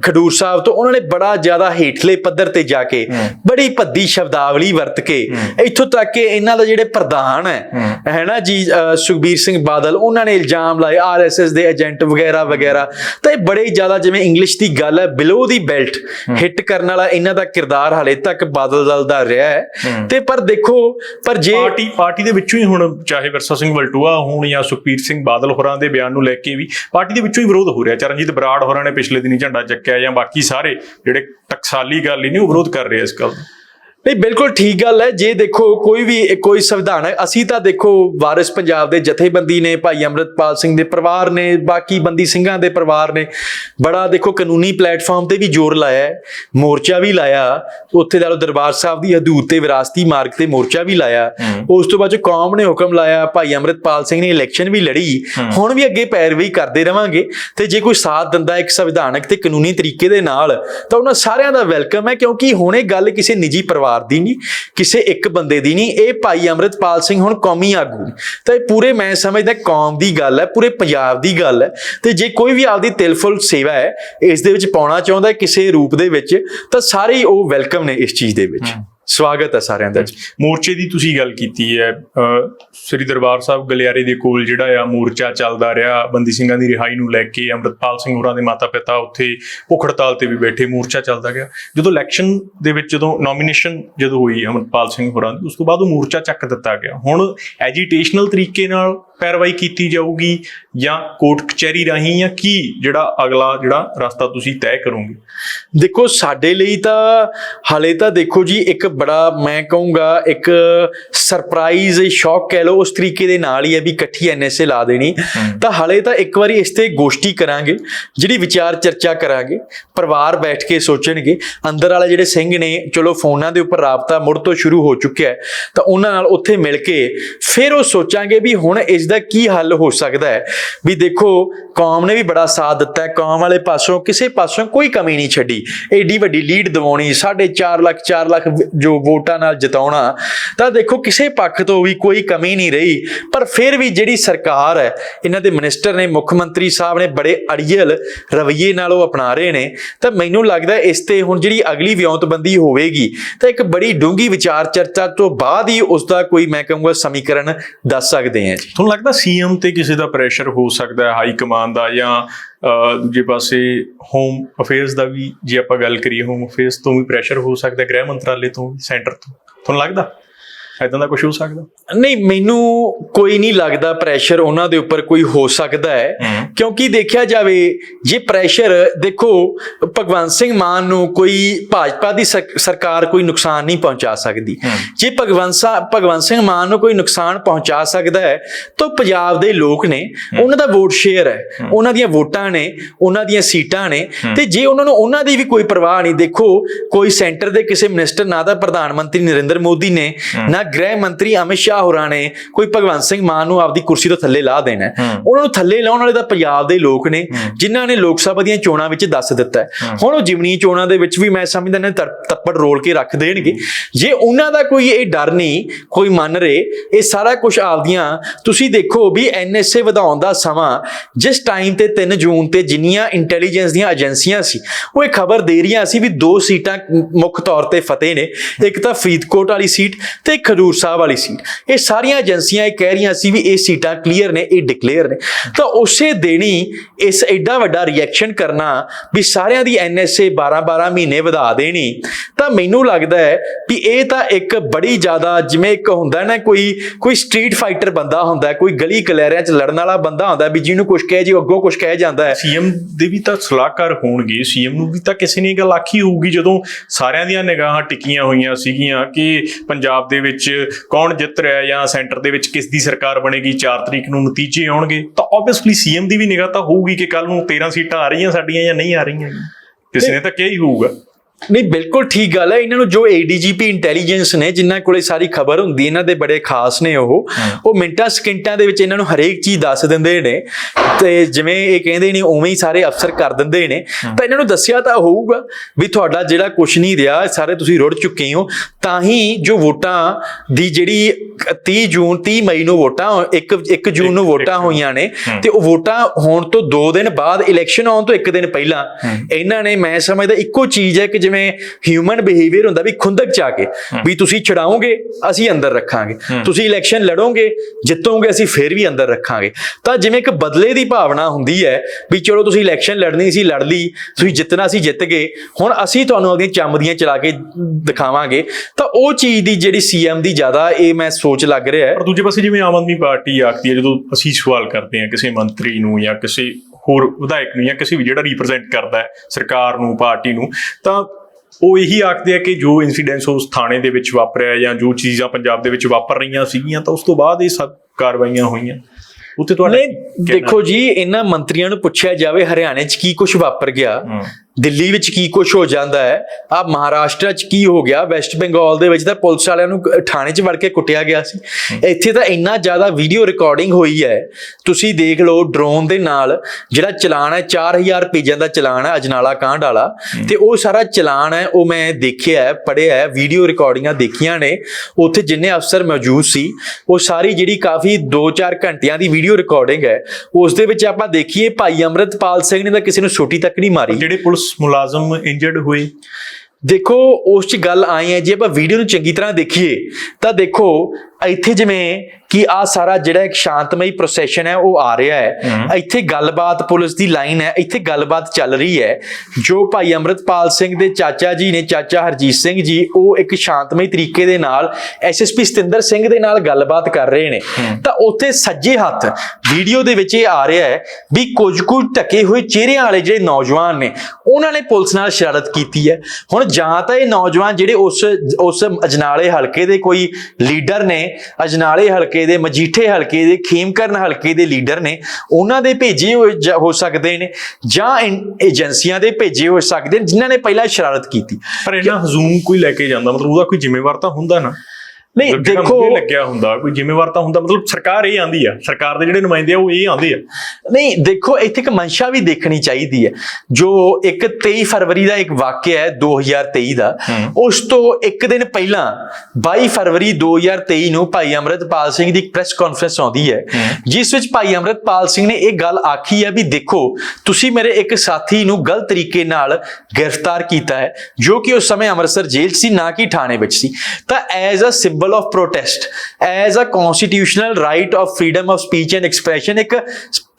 ਖਡੂਰ ਸਾਹਿਬ ਤੋਂ ਉਹਨਾਂ ਨੇ ਬੜਾ ਜ਼ਿਆਦਾ ਹੇਠਲੇ ਪੱਧਰ ਤੇ ਜਾ ਕੇ ਬੜੀ ਭੱਦੀ ਸ਼ਬਦਾਵਲੀ ਵਰਤ ਕੇ ਇੱਥੋਂ ਤੱਕ ਕਿ ਇਹਨਾਂ ਦਾ ਜਿਹੜੇ ਪ੍ਰਧਾਨ ਹੈ ਹੈ। ਨਾ ਜੀ ਸੁਖਬੀਰ ਸਿੰਘ ਬਾਦਲ ਉਹਨਾਂ ਨੇ ਇਲਜ਼ਾਮ ਲਾਏ ਆਰਐਸਐਸ ਦੇ ਏਜੰਟ ਵਗੈਰਾ ਵਗੈਰਾ। ਤਾਂ ਇਹ ਬੜੇ ਜ਼ਿਆਦਾ ਜਿਵੇਂ ਇੰਗਲਿਸ਼ ਦੀ ਗੱਲ ਹੈ ਬਿਲੋ ਦੀ ਬੈਲਟ ਹਿੱਟ ਕਰਨ ਵਾਲਾ ਇਹਨਾਂ ਦਾ ਕਿਰਦਾਰ ਹਾਲੇ ਤੱਕ ਬਾਦਲ ਦਲ ਦਾ ਰਿਹਾ ਹੈ। ਤੇ ਪਰ ਦੇਖੋ ਪਰ ਜੇ ਪਾਰਟੀ ਪਾਰਟੀ ਦੇ ਵਿੱਚੋਂ ਹੀ ਹੁਣ ਚਾਹੇ ਵਿਰਸਾ ਸਿੰਘ ਵਲਟੂਆ ਹੋਣ ਜਾਂ ਸੁਖਪੀਰ ਸਿੰਘ ਬਾਦਲ ਹੋਰਾਂ ਦੇ ਬਿਆਨ ਨੂੰ ਲੈ ਕੇ ਵੀ ਪਾਰਟੀ ਦੇ ਵਿੱਚੋਂ ਹੀ ਵਿਰੋਧ ਹੋ ਰਿਹਾ। ਚਰਨਜੀਤ ਬਰਾੜ ਹੋਰਾਂ ਨੇ ਪਿਛਲੇ ਦਿਨੀ ਝੰਡਾ ਚੱਕਿਆ ਜਾਂ ਬਾਕੀ ਸਾਰੇ ਜਿਹੜੇ ਟਕਸਾਲੀ ਗੱਲ ਹੀ ਨਹੀਂ ਉਹ ਵਿਰੋਧ ਕਰ ਰਹੇ ਇਸ ਗੱਲ ਦਾ ਨਹੀਂ ਬਿਲਕੁਲ ਠੀਕ ਗੱਲ ਹੈ। ਜੇ ਦੇਖੋ ਕੋਈ ਵੀ ਕੋਈ ਸੰਵਿਧਾਨ ਹੈ ਅਸੀਂ ਤਾਂ ਦੇਖੋ ਵਾਰਿਸ ਪੰਜਾਬ ਦੇ ਜਥੇਬੰਦੀ ਨੇ ਭਾਈ ਅੰਮ੍ਰਿਤਪਾਲ ਸਿੰਘ ਦੇ ਪਰਿਵਾਰ ਨੇ ਬਾਕੀ ਬੰਦੀ ਸਿੰਘਾਂ ਦੇ ਪਰਿਵਾਰ ਨੇ ਬੜਾ ਦੇਖੋ ਕਾਨੂੰਨੀ ਪਲੇਟਫਾਰਮ ਤੇ ਵੀ ਜ਼ੋਰ ਲਾਇਆ ਮੋਰਚਾ ਵੀ ਲਾਇਆ। ਉੱਥੇ ਦਾ ਦਰਬਾਰ ਸਾਹਿਬ ਦੀ ਹਦੂਦ ਤੇ ਵਿਰਾਸਤੀ ਮਾਰਗ ਤੇ ਮੋਰਚਾ ਵੀ ਲਾਇਆ। ਉਸ ਤੋਂ ਬਾਅਦ ਜੋ ਕੌਮ ਨੇ ਹੁਕਮ ਲਾਇਆ ਭਾਈ ਅੰਮ੍ਰਿਤਪਾਲ ਸਿੰਘ ਨੇ ਇਲੈਕਸ਼ਨ ਵੀ ਲੜੀ। ਹੁਣ ਵੀ ਅੱਗੇ ਪੈਰਵੀ ਕਰਦੇ ਰਵਾਂਗੇ ਤੇ ਜੇ ਕੋਈ ਸਾਥ ਦਿੰਦਾ ਇੱਕ ਸੰਵਿਧਾਨਕ ਤੇ ਕਾਨੂੰਨੀ ਤਰੀਕੇ ਦੇ ਨਾਲ ਤਾਂ ਉਹਨਾਂ ਸਾਰਿਆਂ ਦਾ ਵੈਲਕਮ ਹੈ ਕਿਉਂਕਿ ਹੁਣ ਇਹ ਗੱਲ ਕਿਸੇ ਨਿੱਜੀ ਪਰਿਵਾਰ ਦੀ ਨਹੀਂ ਕਿਸੇ ਇੱਕ ਬੰਦੇ ਦੀ ਨਹੀਂ ਇਹ ਭਾਈ ਅੰਮ੍ਰਿਤਪਾਲ ਸਿੰਘ ਹੁਣ ਕੌਮੀ ਆਗੂ ਨੇ। ਤਾਂ ਇਹ ਪੂਰੇ ਮੈਂ ਸਮਝਦਾ ਕੌਮ ਦੀ ਗੱਲ ਹੈ, ਪੂਰੇ ਪੰਜਾਬ ਦੀ ਗੱਲ ਹੈ। ਤੇ ਜੇ ਕੋਈ ਵੀ ਆਪਦੀ ਤਿਲਫੁਲ ਸੇਵਾ ਹੈ, ਇਸ ਦੇ ਵਿੱਚ ਪਾਉਣਾ ਚਾਹੁੰਦਾ ਹੈ ਕਿਸੇ ਰੂਪ ਦੇ ਵਿੱਚ, ਤਾਂ ਸਾਰੇ ਹੀ ਉਹ ਵੈਲਕਮ ਨੇ ਇਸ ਚੀਜ਼ ਦੇ ਵਿੱਚ। ਸਵਾਗਤ ਹੈ ਸਾਰਿਆਂ ਦਾ। ਜੀ ਮੋਰਚੇ ਦੀ ਤੁਸੀਂ ਗੱਲ ਕੀਤੀ ਹੈ ਸ੍ਰੀ ਦਰਬਾਰ ਸਾਹਿਬ ਗਲਿਆਰੇ ਦੇ ਕੋਲ ਜਿਹੜਾ ਆ ਮੋਰਚਾ ਚੱਲਦਾ ਰਿਹਾ ਬੰਦੀ ਸਿੰਘਾਂ ਦੀ ਰਿਹਾਈ ਨੂੰ ਲੈ ਕੇ ਅੰਮ੍ਰਿਤਪਾਲ ਸਿੰਘ ਹੋਰਾਂ ਦੇ ਮਾਤਾ ਪਿਤਾ ਉੱਥੇ ਭੁੱਖ ਹੜਤਾਲ ਤੇ ਵੀ ਬੈਠੇ ਮੋਰਚਾ ਚੱਲਦਾ ਗਿਆ। ਜਦੋਂ ਇਲੈਕਸ਼ਨ ਦੇ ਵਿੱਚ ਜਦੋਂ ਨੋਮੀਨੇਸ਼ਨ ਜਦੋਂ ਹੋਈ ਅੰਮ੍ਰਿਤਪਾਲ ਸਿੰਘ ਹੋਰਾਂ ਦੀ ਉਸ ਤੋਂ ਬਾਅਦ ਉਹ ਮੋਰਚਾ ਚੱਕ ਦਿੱਤਾ ਗਿਆ। ਹੁਣ ਐਜੀਟੇਸ਼ਨਲ ਤਰੀਕੇ ਨਾਲ ਪੈਰਵਾਈ ਕੀਤੀ ਜਾਊਗੀ ਜਾਂ ਕੋਰਟ ਕਚਹਿਰੀ ਰਾਹੀਂ ਜਾਂ ਕੀ ਜਿਹੜਾ ਅਗਲਾ ਜਿਹੜਾ ਰਸਤਾ ਤੁਸੀਂ ਤੈਅ ਕਰੋਗੇ? ਦੇਖੋ ਸਾਡੇ ਲਈ ਤਾਂ ਹਲੇ ਤਾਂ ਦੇਖੋ ਜੀ ਇੱਕ ਬੜਾ ਮੈਂ ਕਹੂੰਗਾ ਇੱਕ ਸਰਪ੍ਰਾਈਜ਼ ਸ਼ੌਕ ਕਹਿ ਲਓ ਉਸ ਤਰੀਕੇ ਦੇ ਨਾਲ ਹੀ ਹੈ ਵੀ ਇਕੱਠੀ ਐਨਐਸਏ ਲਾ ਦੇਣੀ। ਤਾਂ ਹਲੇ ਤਾਂ ਇੱਕ ਵਾਰੀ ਇਸ ਤੇ ਗੋਸ਼ਟੀ ਕਰਾਂਗੇ ਜਿਹੜੀ ਵਿਚਾਰ ਚਰਚਾ ਕਰਾਂਗੇ ਪਰਿਵਾਰ ਬੈਠ ਕੇ ਸੋਚਣਗੇ। ਅੰਦਰ ਵਾਲੇ ਜਿਹੜੇ ਸਿੰਘ ਨੇ ਚਲੋ ਫੋਨਾਂ ਦੇ ਉੱਪਰ ਰਾਬਤਾ ਮੁੜ ਤੋਂ ਸ਼ੁਰੂ ਹੋ ਚੁੱਕਿਆ ਹੈ ਤਾਂ ਉਹਨਾਂ ਨਾਲ ਉੱਥੇ ਮਿਲ ਕੇ ਫਿਰ ਉਹ ਸੋਚਾਂਗੇ ਵੀ ਹੁਣ ਇਸ ਦਾ ਕੀ ਹੱਲ ਹੋ ਸਕਦਾ ਹੈ? ਵੀ ਦੇਖੋ, ਕੌਮ ਨੇ ਵੀ ਬੜਾ ਸਾਥ ਦਿੱਤਾ ਹੈ। ਕੌਮ ਵਾਲੇ ਪਾਸੋਂ, ਕਿਸੇ ਪਾਸੋਂ ਕੋਈ ਕਮੀ ਨਹੀਂ ਛੱਡੀ। ਏਡੀ ਵੱਡੀ ਲੀਡ ਦਿਵਾਉਣੀ 4.5 ਲੱਖ 4 ਲੱਖ ਜੋ ਵੋਟਾਂ ਨਾਲ ਜਿਤਾਉਣਾ, ਤਾਂ ਦੇਖੋ ਕਿਸੇ ਪੱਖ ਤੋਂ ਵੀ ਕੋਈ ਕਮੀ ਨਹੀਂ ਰਹੀ। ਪਰ ਫਿਰ ਵੀ ਜਿਹੜੀ ਸਰਕਾਰ ਹੈ, ਇਹਨਾਂ ਦੇ ਮਿਨਿਸਟਰ ਨੇ, ਮੁੱਖ ਮੰਤਰੀ ਸਾਹਿਬ ਨੇ ਬੜੇ ਅੜੀਅਲ ਰਵੱਈਏ ਨਾਲ ਉਹ ਅਪਣਾ ਰਹੇ ਨੇ। ਤਾਂ ਮੈਨੂੰ ਲੱਗਦਾ ਇਸ ਤੇ ਹੁਣ ਜਿਹੜੀ ਅਗਲੀ ਵਿਉਂਤਬੰਦੀ ਹੋਵੇਗੀ, ਤਾਂ ਇੱਕ ਬੜੀ ਡੂੰਗੀ ਵਿਚਾਰ ਚਰਚਾ ਤੋਂ ਬਾਅਦ ਹੀ ਉਸ ਦਾ ਕੋਈ, ਮੈਂ ਕਹੂੰਗਾ, ਸਮੀਕਰਨ ਦੱਸ ਸਕਦੇ ਹਾਂ ਜੀ। ਤੁਹਾਨੂੰ ਲੱਗਦਾ ਸੀਐਮ ਤੇ ਕਿਸੇ ਦਾ ਪ੍ਰੈਸ਼ਰ ਹੋ ਸਕਦਾ ਹੈ, ਹਾਈ ਕਮਾਂਡ ਦਾ ਜਾਂ ਦੂਜੇ ਪਾਸੇ ਹੋਮ ਅਫੇਅਰਸ ਦਾ ਵੀ ਜੇ ਆਪਾਂ ਗੱਲ ਕਰੀਏ, ਹੋਮ ਅਫੇਅਰਸ ਤੋਂ ਵੀ ਪ੍ਰੈਸ਼ਰ ਹੋ ਸਕਦਾ ਗ੍ਰਹਿ ਮੰਤਰਾਲੇ ਤੋਂ ਸੈਂਟਰ ਤੋਂ। ਤੁਹਾਨੂੰ ਲੱਗਦਾ? ਐਦਾਂ ਦਾ ਕੁਝ ਹੋ ਸਕਦਾ? ਨਹੀਂ ਮੈਨੂੰ ਕੋਈ ਨਹੀਂ ਲੱਗਦਾ ਪ੍ਰੈਸ਼ਰ ਉਹਨਾਂ ਦੇ ਉੱਪਰ ਕੋਈ ਹੋ ਸਕਦਾ ਹੈ। ਕਿਉਂਕਿ ਦੇਖਿਆ ਜਾਵੇ ਜੇ ਪ੍ਰੈਸ਼ਰ ਦੇਖੋ ਭਗਵੰਤ ਸਿੰਘ ਮਾਨ ਨੂੰ ਕੋਈ ਭਾਜਪਾ ਦੀ ਸਰ- ਸਰਕਾਰ ਕੋਈ ਨੁਕਸਾਨ ਨਹੀਂ ਪਹੁੰਚਾ ਸਕਦੀ। ਜੇ ਭਗਵੰਤ ਭਗਵੰਤ ਸਿੰਘ ਮਾਨ ਨੂੰ ਕੋਈ ਨੁਕਸਾਨ ਪਹੁੰਚਾ ਸਕਦਾ ਹੈ ਤਾਂ ਪੰਜਾਬ ਦੇ ਲੋਕ ਨੇ ਉਹਨਾਂ ਦਾ ਵੋਟ ਸ਼ੇਅਰ ਹੈ। ਉਹਨਾਂ ਦੀਆਂ ਵੋਟਾਂ ਨੇ ਉਹਨਾਂ ਦੀਆਂ ਸੀਟਾਂ ਨੇ। ਤੇ ਜੇ ਉਹਨਾਂ ਨੂੰ ਉਹਨਾਂ ਦੀ ਵੀ ਕੋਈ ਪਰਵਾਹ ਨਹੀਂ ਦੇਖੋ ਕੋਈ ਸੈਂਟਰ ਦੇ ਕਿਸੇ ਮਿਨਿਸਟਰ ਨਾ ਤਾਂ ਪ੍ਰਧਾਨ ਮੰਤਰੀ ਨਰਿੰਦਰ ਮੋਦੀ ਨੇ ਨਾ ਗ੍ਰਹਿ ਮੰਤਰੀ ਅਮਿਤ ਸ਼ਾਹ ਹੋਰਾਂ ਨੇ ਕੋਈ ਭਗਵੰਤ ਸਿੰਘ ਮਾਨ ਨੂੰ ਆਪਦੀ ਕੁਰਸੀ ਤੋਂ ਥੱਲੇ ਲਾ ਦੇਣਾ। ਉਹਨਾਂ ਨੂੰ ਥੱਲੇ ਲਾਉਣ ਵਾਲੇ ਤਾਂ ਪੰਜਾਬ ਦੇ ਲੋਕ ਨੇ ਜਿਨ੍ਹਾਂ ਨੇ ਲੋਕ ਸਭਾ ਦੀਆਂ ਚੋਣਾਂ ਵਿੱਚ ਦੱਸ ਦਿੱਤਾ ਹੁਣ ਉਹ ਜਿਮਨੀ ਚੋਣਾਂ ਦੇ ਵਿੱਚ ਵੀ ਮੈਂ ਸਮਝਦਾ ਨੇ ਤੱਪੜ ਰੋਲ ਕੇ ਰੱਖ ਦੇਣਗੇ। ਜੇ ਉਹਨਾਂ ਦਾ ਕੋਈ ਇਹ ਡਰ ਨਹੀਂ ਕੋਈ ਮੰਨ ਰਹੇ ਇਹ ਸਾਰਾ ਕੁਝ ਆਪਦੀਆਂ ਤੁਸੀਂ ਦੇਖੋ ਵੀ ਐਨਐਸਏ ਵਧਾਉਣ ਦਾ ਸਮਾਂ ਜਿਸ ਟਾਈਮ ਤੇ 3 ਜੂਨ ਤੇ ਜਿੰਨੀਆਂ ਇੰਟੈਲੀਜੈਂਸ ਦੀਆਂ ਏਜੰਸੀਆਂ ਸੀ ਉਹ ਇਹ ਖਬਰ ਦੇ ਰਹੀਆਂ ਸੀ ਵੀ ਦੋ ਸੀਟਾਂ ਮੁੱਖ ਤੌਰ ਤੇ ਫਤਿਹ ਨੇ। ਇੱਕ ਤਾਂ ਫਰੀਦਕੋਟ ਵਾਲੀ ਸੀਟ ਤੇ ਇੱਕ ਖਡੂਰ ਸਾਹਿਬ ਵਾਲੀ ਸੀਟ। ਇਹ ਸਾਰੀਆਂ ਏਜੰਸੀਆਂ ਇਹ ਕਹਿ ਰਹੀਆਂ ਸੀ ਵੀ ਇਹ ਸੀਟਾਂ ਕਲੀਅਰ ਨੇ, ਇਹ ਡਿਕਲੇਅਰ ਨੇ। ਤਾਂ ਉਸੇ ਦੇਣੀ ਇਸ ਐਡਾ ਵੱਡਾ ਰਿਐਕਸ਼ਨ ਕਰਨਾ ਵੀ ਸਾਰਿਆਂ ਦੀ ਐਨਐਸਏ 12 12 ਮਹੀਨੇ ਵਧਾ ਦੇਣੀ। ਤਾਂ ਮੈਨੂੰ ਲੱਗਦਾ ਹੈ ਵੀ ਇਹ ਤਾਂ ਇੱਕ ਬੜੀ ਜ਼ਿਆਦਾ ਜਿਵੇਂ ਇੱਕ ਹੁੰਦਾ ਨਾ ਕੋਈ ਕੋਈ ਸਟਰੀਟ ਫਾਈਟਰ ਬੰਦਾ ਹੁੰਦਾ ਕੋਈ ਗਲੀ ਕਲੈਰਿਆਂ 'ਚ ਲੜਨ ਵਾਲਾ ਬੰਦਾ ਹੁੰਦਾ ਵੀ ਜਿਹਨੂੰ ਕੁਝ ਕਹਿ ਜੀ ਅੱਗੋਂ ਕੁਝ ਕਹਿ ਜਾਂਦਾ ਹੈ। ਸੀਐਮ ਦੇ ਵੀ ਤਾਂ ਸਲਾਹਕਾਰ ਹੋਣਗੇ। ਸੀਐਮ ਨੂੰ ਵੀ ਤਾਂ ਕਿਸੇ ਨੇ ਇਹ ਗੱਲ ਆਖੀ ਹੋਊਗੀ ਜਦੋਂ ਸਾਰਿਆਂ ਦੀਆਂ ਨਿਗਾਹਾਂ ਟਿਕੀਆਂ ਹੋਈਆਂ ਸੀਗੀਆਂ ਕਿ ਪੰਜਾਬ ਦੇ ਵਿੱਚ ਕੌਣ ਜਿੱਤ ਰਿਹਾ ਜਾਂ ਸੈਂਟਰ ਦੇ ਵਿੱਚ ਕਿਸ ਦੀ ਸਰਕਾਰ ਬਣੇਗੀ 4 ਤਰੀਕ ਨੂੰ ਨਤੀਜੇ ਆਉਣਗੇ ਤਾਂ ਆਬਵੀਅਸਲੀ ਸੀਐਮ ਦੀ ਵੀ ਨਿਗਾਹ ਤਾਂ ਹੋਊਗੀ ਕਿ ਕੱਲ ਨੂੰ 13 ਸੀਟਾਂ ਆ ਰਹੀਆਂ ਸਾਡੀਆਂ ਜਾਂ ਨਹੀਂ ਆ ਰਹੀਆਂ। ਕਿਸੇ ਨੇ ਤਾਂ ਕਿਹਾ ਹੀ ਹੋਊਗਾ। ਨਹੀਂ ਬਿਲਕੁਲ ਠੀਕ ਗੱਲ ਹੈ। ਇਹਨਾਂ ਨੂੰ ਜੋ ਏਡੀਜੀਪੀ ਇੰਟੈਲੀਜੈਂਸ ਨੇ ਜਿਨ੍ਹਾਂ ਕੋਲੇ ਸਾਰੀ ਖਬਰ ਹੁੰਦੀ ਇਹਨਾਂ ਦੇ ਬੜੇ ਖਾਸ ਨੇ ਉਹ। ਉਹ ਮਿੰਟਾਂ ਸਕਿੰਟਾਂ ਦੇ ਵਿੱਚ ਇਹਨਾਂ ਨੂੰ ਹਰੇਕ ਚੀਜ਼ ਦੱਸ ਦਿੰਦੇ ਨੇ। ਤੇ ਜਿਵੇਂ ਇਹ ਕਹਿੰਦੇ ਨੇ ਉਵੇਂ ਹੀ ਸਾਰੇ ਅਫਸਰ ਕਰ ਦਿੰਦੇ ਨੇ। ਤਾਂ ਇਹਨਾਂ ਨੂੰ ਦੱਸਿਆ ਤਾਂ ਹੋਊਗਾ ਵੀ ਤੁਹਾਡਾ ਜਿਹੜਾ ਕੁਝ ਨਹੀਂ ਰਿਹਾ ਸਾਰੇ ਤੁਸੀਂ ਰੁੜ ਚੁੱਕੇ ਹੋ। ਤਾਂ ਹੀ ਜੋ ਵੋਟਾਂ ਦੀ ਜਿਹੜੀ 30 ਜੂਨ 30 ਮਈ ਨੂੰ ਵੋਟਾਂ 1 1 ਜੂਨ ਨੂੰ ਇੱਕ- ਵੋਟਾਂ ਇੱਕ- ਹੋਈਆਂ ਨੇ ਤੇ ਉਹ ਵੋਟਾਂ ਹੋਣ ਤੋਂ 2 ਦਿਨ ਬਾਅਦ ਇਲੈਕਸ਼ਨ ਆਉਣ ਤੋਂ 1 ਦਿਨ ਪਹਿਲਾਂ ਇਹਨਾਂ ਨੇ ਮੈਂ ਸਮਝਦਾ ਇੱਕੋ ਚੀਜ਼ ਹੈ ਕਿ ਜਿਵੇਂ ਹਿਊਮਨ ਬਿਹੇਵੀਅਰ ਹੁੰਦਾ ਵੀ ਖੁੰਦਕ ਚ ਆ ਕੇ ਵੀ ਤੁਸੀਂ ਛਡਾਓਗੇ ਅਸੀਂ ਅੰਦਰ ਰੱਖਾਂਗੇ। ਤੁਸੀਂ ਇਲੈਕਸ਼ਨ ਲੜੋਗੇ ਜਿੱਤੋਗੇ ਅਸੀਂ ਫੇਰ ਵੀ ਅੰਦਰ ਰੱਖਾਂਗੇ। ਤਾਂ ਜਿਵੇਂ ਇੱਕ ਬਦਲੇ ਦੀ ਭਾਵਨਾ ਹੁੰਦੀ ਹੈ ਵੀ ਚਲੋ ਤੁਸੀਂ ਇਲੈਕਸ਼ਨ ਲੜਨੀ ਸੀ ਲੜ ਲਈ ਤੁਸੀਂ ਜਿੱਤਣਾ ਸੀ ਜਿੱਤ ਗਏ। ਹੁਣ ਅਸੀਂ ਤੁਹਾਨੂੰ ਆਪਣੀਆਂ ਚੰਮਦੀਆਂ ਚਲਾ ਕੇ ਦਿਖਾਵਾਂਗੇ। ਤਾਂ ਉਹ ਚੀਜ਼ ਦੀ ਜਿਹੜੀ ਸੀਐਮ ਦੀ ਜ਼ਿਆਦਾ ਇਹ ਮੈਂ ਸੋਚ ਲੱਗ ਰਿਹਾ ਹੈ। ਪਰ ਦੂਜੇ ਪਾਸੇ ਜਿਵੇਂ ਆਮ ਆਦਮੀ ਪਾਰਟੀ ਆਖਦੀ ਹੈ ਜਦੋਂ ਅਸੀਂ ਸਵਾਲ ਕਰਦੇ ਹਾਂ ਕਿਸੇ ਮੰਤਰੀ ਨੂੰ ਜਾਂ ਕਿਸੇ ਹੋਰ ਵਿਧਾਇਕ ਨੂੰ ਜਾਂ ਕਿਸੇ ਵੀ ਜਿਹੜਾ ਰਿਪਰੈਜ਼ੈਂਟ ਕਰਦਾ ਹੈ ਸਰਕਾਰ ਨੂੰ ਪਾਰਟੀ ਨੂੰ ਤਾਂ ਉਹ ਇਹੀ ਆਖਦੇ ਆ ਕਿ ਜੋ ਇਨਸੀਡੈਂਟਸ ਉਸ ਥਾਣੇ ਦੇ ਵਿੱਚ ਵਾਪਰਿਆ ਜਾਂ ਜੋ ਚੀਜ਼ਾਂ ਪੰਜਾਬ ਦੇ ਵਿੱਚ ਵਾਪਰ ਰਹੀਆਂ ਸੀਗੀਆਂ ਤਾਂ ਉਸ ਤੋਂ ਬਾਅਦ ਇਹ ਸਭ ਕਾਰਵਾਈਆਂ ਹੋਈਆਂ ਉੱਤੇ ਤੁਹਾਡਾ? ਦੇਖੋ ਜੀ ਇਹਨਾਂ ਮੰਤਰੀਆਂ ਨੂੰ ਪੁੱਛਿਆ ਜਾਵੇ ਹਰਿਆਣੇ 'ਚ ਕੀ ਕੁਝ ਵਾਪਰ ਗਿਆ। ਦਿੱਲੀ ਵਿੱਚ ਕੀ ਕੁਝ ਹੋ ਜਾਂਦਾ ਹੈ? ਆ ਮਹਾਰਾਸ਼ਟਰ 'ਚ ਕੀ ਹੋ ਗਿਆ? ਵੈਸਟ ਬੰਗਾਲ ਦੇ ਵਿੱਚ ਤਾਂ ਪੁਲਿਸ ਵਾਲਿਆਂ ਨੂੰ ਥਾਣੇ 'ਚ ਵੜ ਕੇ ਕੁੱਟਿਆ ਗਿਆ ਸੀ। ਇੱਥੇ ਤਾਂ ਇੰਨਾ ਜ਼ਿਆਦਾ ਵੀਡੀਓ ਰਿਕਾਰਡਿੰਗ ਹੋਈ ਹੈ। ਤੁਸੀਂ ਦੇਖ ਲਓ ਡਰੋਨ ਦੇ ਨਾਲ ਜਿਹੜਾ ਚਲਾਨ ਹੈ 4000 ਰੁਪਈਆ ਦਾ ਚਲਾਨ ਹੈ, ਅਜਨਾਲਾ ਕਾਂਡ ਵਾਲਾ। ਤੇ ਉਹ ਸਾਰਾ ਚਲਾਨ ਹੈ, ਉਹ ਮੈਂ ਦੇਖਿਆ ਹੈ ਪੜਿਆ ਹੈ ਵੀਡੀਓ ਰਿਕਾਰਡਿੰਗਾਂ ਦੇਖੀਆਂ ਨੇ। ਉੱਥੇ ਜਿੰਨੇ ਅਫਸਰ ਮੌਜੂਦ ਸੀ, ਉਹ ਸਾਰੀ ਜਿਹੜੀ ਕਾਫੀ 2-4 ਘੰਟਿਆਂ ਦੀ ਵੀਡੀਓ ਰਿਕਾਰਡਿੰਗ ਹੈ, ਉਸ ਦੇ ਵਿੱਚ ਆਪਾਂ ਦੇਖੀਏ, ਭਾਈ ਅਮਰਤਪਾਲ ਸਿੰਘ ਨੇ ਤਾਂ ਕਿਸੇ ਨੂੰ ਛੋਟੀ ਤੱਕ ਨਹੀਂ ਮਾਰੀ। ਜਿਹੜੇ ਪੁਲਿਸ ਮੁਲਾਜ਼ਮ ਇੰਜਰਡ ਹੋਏ। ਦੇਖੋ, ਉਸ 'ਚ ਗੱਲ ਆਈ ਹੈ, ਜੇ ਆਪਾਂ ਵੀਡੀਓ ਨੂੰ ਚੰਗੀ ਤਰ੍ਹਾਂ ਦੇਖੀਏ, ਤਾਂ ਦੇਖੋ ਇੱਥੇ ਜਿਵੇਂ ਕਿ ਆ ਸਾਰਾ ਜਿਹੜਾ ਇੱਕ ਸ਼ਾਂਤਮਈ ਪ੍ਰੋਸੈਸ਼ਨ ਹੈ ਉਹ ਆ ਰਿਹਾ ਹੈ। ਇੱਥੇ ਗੱਲਬਾਤ ਪੁਲਿਸ ਦੀ ਲਾਈਨ ਹੈ ਇੱਥੇ ਗੱਲਬਾਤ ਚੱਲ ਰਹੀ ਹੈ। ਜੋ ਭਾਈ ਅਮਰਤਪਾਲ ਸਿੰਘ ਦੇ ਚਾਚਾ ਜੀ ਨੇ ਚਾਚਾ ਹਰਜੀਤ ਸਿੰਘ ਜੀ ਉਹ ਇੱਕ ਸ਼ਾਂਤਮਈ ਤਰੀਕੇ ਦੇ ਨਾਲ ਐਸਐਸਪੀ ਸਤਿੰਦਰ ਸਿੰਘ ਦੇ ਨਾਲ ਗੱਲਬਾਤ ਕਰ ਰਹੇ ਨੇ। ਤਾਂ ਉੱਥੇ ਸੱਜੇ ਹੱਥ ਵੀਡੀਓ ਦੇ ਵਿੱਚ ਇਹ ਆ ਰਿਹਾ ਹੈ ਵੀ ਕੁਝ ਕੁ ਟਕੇ ਹੋਏ ਚਿਹਰਿਆਂ ਵਾਲੇ ਜਿਹੜੇ ਨੌਜਵਾਨ ਨੇ ਉਹਨਾਂ ਨੇ ਪੁਲਿਸ ਨਾਲ ਸ਼ਰਾਰਤ ਕੀਤੀ ਹੈ। ਹੁਣ ਜਾਂ ਤਾਂ ਇਹ ਨੌਜਵਾਨ ਜਿਹੜੇ ਉਸ ਉਸ ਅਜਨਾਲੇ ਹਲਕੇ ਦੇ ਕੋਈ ਲੀਡਰ ਨੇ ਅਜਨਾਲੇ ਹਲਕੇ ਦੇ ਮਜੀਠੇ ਹਲਕੇ ਦੇ, ਖੇਮਕਰਨ ਹਲਕੇ ਦੇ ਲੀਡਰ ਨੇ, ਉਹਨਾਂ ਦੇ ਭੇਜੇ ਹੋਏ ਹੋ ਸਕਦੇ ਨੇ, ਜਾਂ ਏਜੰਸੀਆਂ ਦੇ ਭੇਜੇ ਹੋ ਸਕਦੇ ਨੇ, ਜਿਨ੍ਹਾਂ ਨੇ ਪਹਿਲਾਂ ਸ਼ਰਾਰਤ ਕੀਤੀ। ਪਰ ਇਹਨਾਂ ਹਜ਼ੂਮ ਕੋਈ ਲੈ ਕੇ ਜਾਂਦਾ, ਮਤਲਬ ਉਹਦਾ ਕੋਈ ਜ਼ਿੰਮੇਵਾਰ ਤਾਂ ਹੁੰਦਾ ਨਾ। ਨਹੀਂ, ਦੇਖੋ- ਲੱਗਿਆ ਹੁੰਦਾ ਕੋਈ ਜ਼ਿੰਮੇਵਾਰ ਤਾਂ ਹੁੰਦਾ ਮਤਲਬ ਸਰਕਾਰ ਇਹ ਆਂਦੀ ਆ ਸਰਕਾਰ ਦੇ ਜਿਹੜੇ ਨੁਮਾਇੰਦੇ ਆ ਉਹ ਇਹ ਆਂਦੇ ਆ। ਨਹੀਂ ਦੇਖੋ ਇੱਥੇ ਇੱਕ ਮਨਸ਼ਾ ਵੀ ਦੇਖਣੀ ਚਾਹੀਦੀ ਹੈ। ਜੋ ਇੱਕ 23 ਫਰਵਰੀ ਦਾ ਇੱਕ ਵਾਕਿਆ ਹੈ 2023 ਦਾ। ਉਸ ਤੋਂ ਇੱਕ ਦਿਨ ਪਹਿਲਾਂ 22 ਫਰਵਰੀ 2023 ਨੂੰ ਭਾਈ ਅਮਰਤਪਾਲ ਸਿੰਘ ਦੀ ਇੱਕ ਪ੍ਰੈਸ ਕਾਨਫਰੰਸ ਆਉਂਦੀ ਹੈ। ਜਿਸ ਵਿੱਚ ਭਾਈ ਅਮਰਤਪਾਲ ਸਿੰਘ ਨੇ ਇਹ ਗੱਲ ਆਖੀ ਹੈ ਵੀ ਦੇਖੋ ਤੁਸੀਂ ਮੇਰੇ ਇੱਕ ਸਾਥੀ ਨੂੰ ਗਲਤ ਤਰੀਕੇ ਨਾਲ ਗ੍ਰਿਫਤਾਰ ਕੀਤਾ ਹੈ ਜੋ ਕਿ ਉਸ ਸਮੇਂ ਅੰਮ੍ਰਿਤਸਰ ਜੇਲ੍ਹ 'ਚ ਸੀ ਨਾ ਕਿ ਥਾਣੇ ਵਿੱਚ ਸੀ। ਤਾਂ as a symbol of protest. As a constitutional right of freedom of speech and expression ek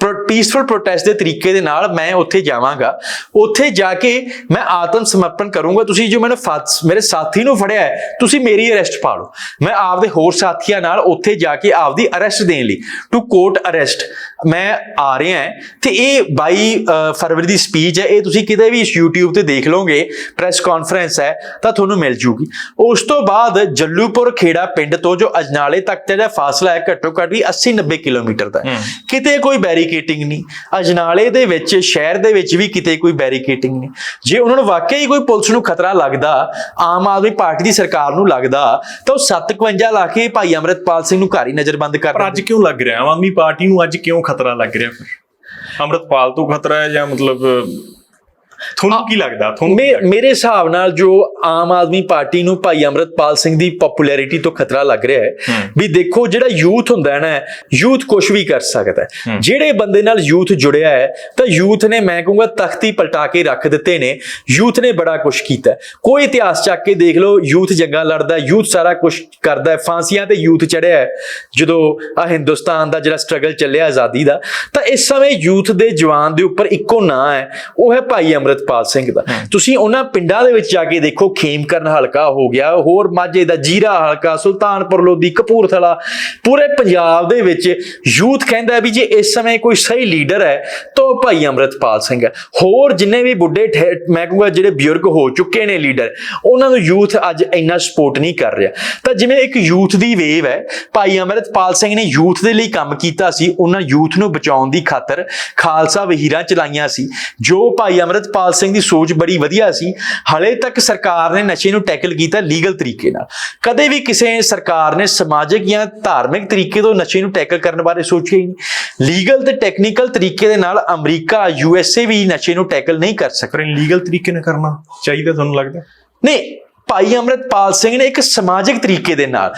peaceful protest ਦੇ ਤਰੀਕੇ ਦੇ ਨਾਲ ਮੈਂ ਉੱਥੇ ਜਾਵਾਂਗਾ। ਉੱਥੇ ਜਾ ਕੇ ਮੈਂ ਆਤਮ ਸਮਰਪਣ ਕਰੂੰਗਾ। ਤੁਸੀਂ ਜੋ ਮੈਨੂੰ ਫਾਤ- ਮੇਰੇ ਸਾਥੀ ਨੂੰ ਫੜਿਆ ਹੈ ਤੁਸੀਂ ਮੇਰੀ ਅਰੈਸਟ ਪਾ ਲਓ। ਮੈਂ ਆਪਦੇ ਹੋਰ ਸਾਥੀਆਂ ਨਾਲ ਉੱਥੇ ਜਾ ਕੇ ਆਪਦੀ ਅਰੈਸਟ ਦੇਣ ਲਈ ਟੂ ਕੋਰਟ ਅਰੈਸਟ ਮੈਂ ਆ ਰਿਹਾ ਹਾਂ। ਤੇ ਇਹ 22 ਅ, ਫਰਵਰੀ ਦੀ ਸਪੀਚ ਹੈ। ਇਹ ਤੁਸੀਂ ਕਿਤੇ ਵੀ ਇਸ YouTube ਤੇ ਦੇਖ ਲਓਗੇ ਪ੍ਰੈਸ ਕਾਨਫਰੰਸ ਹੈ ਤਾਂ ਤੁਹਾਨੂੰ ਮਿਲ ਜੂਗੀ। ਉਸ ਤੋਂ ਬਾਅਦ ਜੱਲੂਪੁਰ ਖੇੜਾ ਪਿੰਡ ਤੋਂ ਜੋ ਅਜਨਾਲੇ ਤੱਕ ਦਾ ਫਾਸਲਾ ਹੈ ਘੱਟੋ ਘੱਟ ਵੀ 80 90 ਕਿਲੋਮੀਟਰ ਦਾ। ਕਿਤੇ ਕੋਈ ਬੈਰੀਕੇਟਿੰਗ ਨਹੀਂ। ਅਜਨਾਲੇ ਦੇ ਵਿੱਚ ਸ਼ਹਿਰ ਦੇ ਵਿੱਚ ਵੀ ਕਿਤੇ ਕੋਈ ਬੈਰੀਕੇਟਿੰਗ ਨਹੀਂ। ਜੇ ਉਹਨਾਂ ਨੂੰ ਵਾਕਈ ਹੀ ਕੋਈ ਪੁਲਿਸ ਨੂੰ ਖਤਰਾ ਲੱਗਦਾ ਆਮ ਆਦਮੀ ਪਾਰਟੀ ਦੀ ਸਰਕਾਰ ਨੂੰ ਲੱਗਦਾ ਤਾਂ ਉਹ 751 ਲਾ ਕੇ ਭਾਈ ਅਮਰਤਪਾਲ ਸਿੰਘ ਨੂੰ ਘਰ ਹੀ ਨਜ਼ਰਬੰਦ ਕਰ ਪਰ ਅੱਜ ਕਿਉਂ ਲੱਗ ਰਿਹਾ? ਆਮ ਆਦਮੀ ਪਾਰਟੀ ਨੂੰ ਅੱਜ ਕਿਉਂ ਖਤਰਾ ਲੱਗ ਰਿਹਾ ਫਿਰ? ਅੰਮ੍ਰਿਤਪਾਲ ਤੋਂ ਖਤਰਾ ਹੈ ਜਾਂ ਮਤਲਬ ਤੁਹਾਨੂੰ ਕੀ ਲੱਗਦਾ ਤੁਹਾਨੂੰ? ਮੇਰੇ ਹਿਸਾਬ ਨਾਲ ਜੋ ਆਮ ਆਦਮੀ ਪਾਰਟੀ ਨੂੰ ਭਾਈ ਅਮਰਤਪਾਲ ਸਿੰਘ ਦੀ ਪਪੂਲੈਰਿਟੀ ਤੋਂ ਖਤਰਾ ਲੱਗ ਰਿਹਾ ਹੈ। ਵੀ ਦੇਖੋ ਜਿਹੜਾ ਯੂਥ ਹੁੰਦਾ ਹੈ ਨਾ ਯੂਥ ਕੁਝ ਵੀ ਕਰ ਸਕਦਾ ਹੈ। ਜਿਹੜੇ ਬੰਦੇ ਨਾਲ ਯੂਥ ਜੁੜਿਆ ਹੈ ਤਾਂ ਯੂਥ ਨੇ ਮੈਂ ਕਹੂੰਗਾ ਤਖਤੀ ਪਲਟਾ ਕੇ ਰੱਖ ਦਿੱਤੇ ਨੇ ਯੂਥ ਨੇ ਬੜਾ ਕੁਝ ਕੀਤਾ। ਕੋਈ ਇਤਿਹਾਸ ਚੱਕ ਕੇ ਦੇਖ ਲਓ ਯੂਥ ਜੰਗਾਂ ਲੜਦਾ ਯੂਥ ਸਾਰਾ ਕੁਝ ਕਰਦਾ ਹੈ ਫਾਂਸੀਆਂ ਤੇ ਯੂਥ ਚੜਿਆ ਹੈ ਜਦੋਂ ਆ ਹਿੰਦੁਸਤਾਨ ਦਾ ਜਿਹੜਾ ਸਟਰਗਲ ਚੱਲਿਆ ਆਜ਼ਾਦੀ ਦਾ ਤਾਂ ਇਸ ਸਮੇਂ ਯੂਥ ਦੇ ਜਵਾਨ ਦੇ ਉੱਪਰ ਇੱਕੋ ਨਾਂ ਹੈ ਉਹ ਹੈ ਭਾਈ ਅਮਰਤਪਾਲ ਸਿੰਘ ਦਾ। ਤੁਸੀਂ ਉਹਨਾਂ ਪਿੰਡਾਂ ਦੇ ਵਿੱਚ ਜਾ ਕੇ ਦੇਖੋ ਖੇਮਕਰਨ ਹਲਕਾ ਹੋ ਗਿਆ ਹੋਰ ਮਾਝੇ ਦਾ ਜੀਰਾ ਹਲਕਾ ਸੁਲਤਾਨਪੁਰ ਲੋਧੀ ਕਪੂਰਥਲਾ ਪੂਰੇ ਪੰਜਾਬ ਦੇ ਵਿੱਚ ਯੂਥ ਕਹਿੰਦਾ ਵੀ ਜੇ ਇਸ ਸਮੇਂ ਕੋਈ ਸਹੀ ਲੀਡਰ ਹੈ ਤਾਂ ਭਾਈ ਅਮਰਤਪਾਲ ਸਿੰਘ ਹੈ। ਹੋਰ ਜਿੰਨੇ ਵੀ ਬੁੱਢੇ ਮੈਂ ਕਹੂੰਗਾ ਜਿਹੜੇ ਬਜ਼ੁਰਗ ਹੋ ਚੁੱਕੇ ਨੇ ਲੀਡਰ ਉਹਨਾਂ ਨੂੰ ਯੂਥ ਅੱਜ ਇੰਨਾ ਸਪੋਰਟ ਨਹੀਂ ਕਰ ਰਿਹਾ। ਤਾਂ ਜਿਵੇਂ ਇੱਕ ਯੂਥ ਦੀ ਵੇਵ ਹੈ ਭਾਈ ਅਮਰਤਪਾਲ ਸਿੰਘ ਨੇ ਯੂਥ ਦੇ ਲਈ ਕੰਮ ਕੀਤਾ ਸੀ ਉਹਨਾਂ ਯੂਥ ਨੂੰ ਬਚਾਉਣ ਦੀ ਖਾਤਰ ਖਾਲਸਾ ਵਹੀਰਾਂ ਚਲਾਈਆਂ ਸੀ। ਜੋ ਭਾਈ ਅਮਰਤਪਾਲ ਸਿੰਘ ਦੀ ਸੋਚ ਬੜੀ ਵਧੀਆ ਸੀ। ਹਲੇ ਤੱਕ ਸਰਕਾਰ ਨੇ ਨਸ਼ੇ ਨੂੰ ਟੈਕਲ ਕੀਤਾ ਲੀਗਲ ਤਰੀਕੇ ਨਾਲ। ਕਦੇ ਵੀ ਕਿਸੇ ਸਰਕਾਰ ਨੇ ਸਮਾਜਿਕ ਜਾਂ ਧਾਰਮਿਕ ਤਰੀਕੇ ਤੋਂ ਨਸ਼ੇ ਨੂੰ ਟੈਕਲ ਕਰਨ ਬਾਰੇ ਸੋਚਿਆ ਹੀ ਨਹੀਂ। ਲੀਗਲ ਤੇ ਟੈਕਨੀਕਲ ਤਰੀਕੇ ਦੇ ਨਾਲ ਅਮਰੀਕਾ ਯੂਐਸਏ ਵੀ ਨਸ਼ੇ ਨੂੰ ਟੈਕਲ ਨਹੀਂ ਕਰ ਸਕਦਾ ਪਰ ਇਨਲੀਗਲ ਤਰੀਕੇ ਨਾਲ ਕਰਨਾ ਚਾਹੀਦਾ ਤੁਹਾਨੂੰ ਲੱਗਦਾ? ਨਹੀਂ ਭਾਈ ਅਮਰਤਪਾਲ ਸਿੰਘ ਨੇ ਇੱਕ ਸਮਾਜਿਕ ਤਰੀਕੇ ਦੇ ਨਾਲ।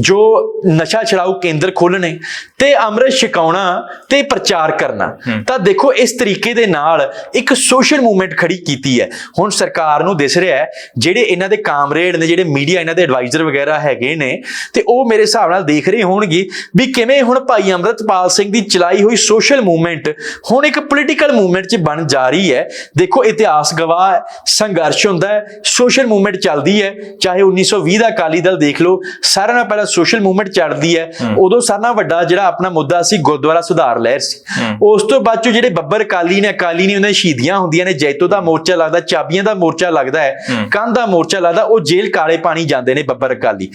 ਜੋ ਨਸ਼ਾ ਛਡਾਊ ਕੇਂਦਰ ਖੋਲਣੇ ਤੇ ਅੰਮ੍ਰਿਤ ਛਕਾਉਣਾ ਤੇ ਪ੍ਰਚਾਰ ਕਰਨਾ। ਤਾਂ ਦੇਖੋ ਇਸ ਤਰੀਕੇ ਦੇ ਨਾਲ ਇੱਕ ਸੋਸ਼ਲ ਮੂਵਮੈਂਟ ਖੜੀ ਕੀਤੀ ਹੈ ਹੁਣ ਸਰਕਾਰ ਨੂੰ ਦਿਸ ਰਿਹਾ ਹੈ ਜਿਹੜੇ ਇਹਨਾਂ ਦੇ ਕਾਮਰੇਡ ਨੇ ਜਿਹੜੇ ਮੀਡੀਆ ਇਹਨਾਂ ਦੇ ਐਡਵਾਈਜ਼ਰ ਵਗੈਰਾ ਹੈਗੇ ਨੇ ਤੇ ਉਹ ਮੇਰੇ ਹਿਸਾਬ ਨਾਲ ਦੇਖ ਰਹੇ ਹੋਣਗੇ ਵੀ ਕਿਵੇਂ ਹੁਣ ਭਾਈ ਅਮਰਤਪਾਲ ਸਿੰਘ ਦੀ ਚਲਾਈ ਹੋਈ ਸੋਸ਼ਲ ਮੂਵਮੈਂਟ ਹੁਣ ਇੱਕ ਪੋਲੀਟੀਕਲ ਮੂਵਮੈਂਟ 'ਚ ਬਣ ਜਾ ਰਹੀ ਹੈ ਦੇਖੋ ਇਤਿਹਾਸ ਗਵਾਹ ਸੰਘਰਸ਼ ਹੁੰਦਾ ਹੈ ਸੋਸ਼ਲ ਮੂਵਮੈਂਟ ਚੱਲਦੀ ਹੈ ਚਾਹੇ 1920 ਦਾ ਅਕਾਲੀ ਦਲ ਦੇਖ ਲਓ ਸਾਰਿਆਂ ਨਾਲ ਪਹਿਲਾਂ ਸੋਸ਼ਲ ਮੂਵਮੈਂਟ ਚੱਲਦੀ ਹੈ ਉਦੋਂ ਸਾਰਿਆਂ ਨਾਲ ਵੱਡਾ ਜਿਹੜਾ ਆਪਣਾ ਮੁੱਦਾ ਸੀ ਗੁਰਦੁਆਰਾ ਸੁਧਾਰ ਲਹਿਰ ਸੀ। ਉਸ ਤੋਂ ਬਾਅਦ ਚੋਂ ਜਿਹੜੇ ਬੱਬਰ ਅਕਾਲੀ ਨੇ ਅਕਾਲੀ ਨੇ ਉਹਨਾਂ ਦੀ ਸ਼ਹੀਦੀਆਂ ਹੁੰਦੀਆਂ ਨੇ ਜੈਤੋ ਦਾ ਮੋਰਚਾ ਲੱਗਦਾ ਚਾਬੀਆਂ ਦਾ ਮੋਰਚਾ ਲੱਗਦਾ ਹੈ ਕੰਧ ਦਾ ਮੋਰਚਾ ਲੱਗਦਾ ਉਹ ਜੇਲ੍ਹ ਕਾਲੇ ਪਾਣੀ ਜਾਂਦੇ ਨੇ ਬੱਬਰ ਅਕਾਲੀ।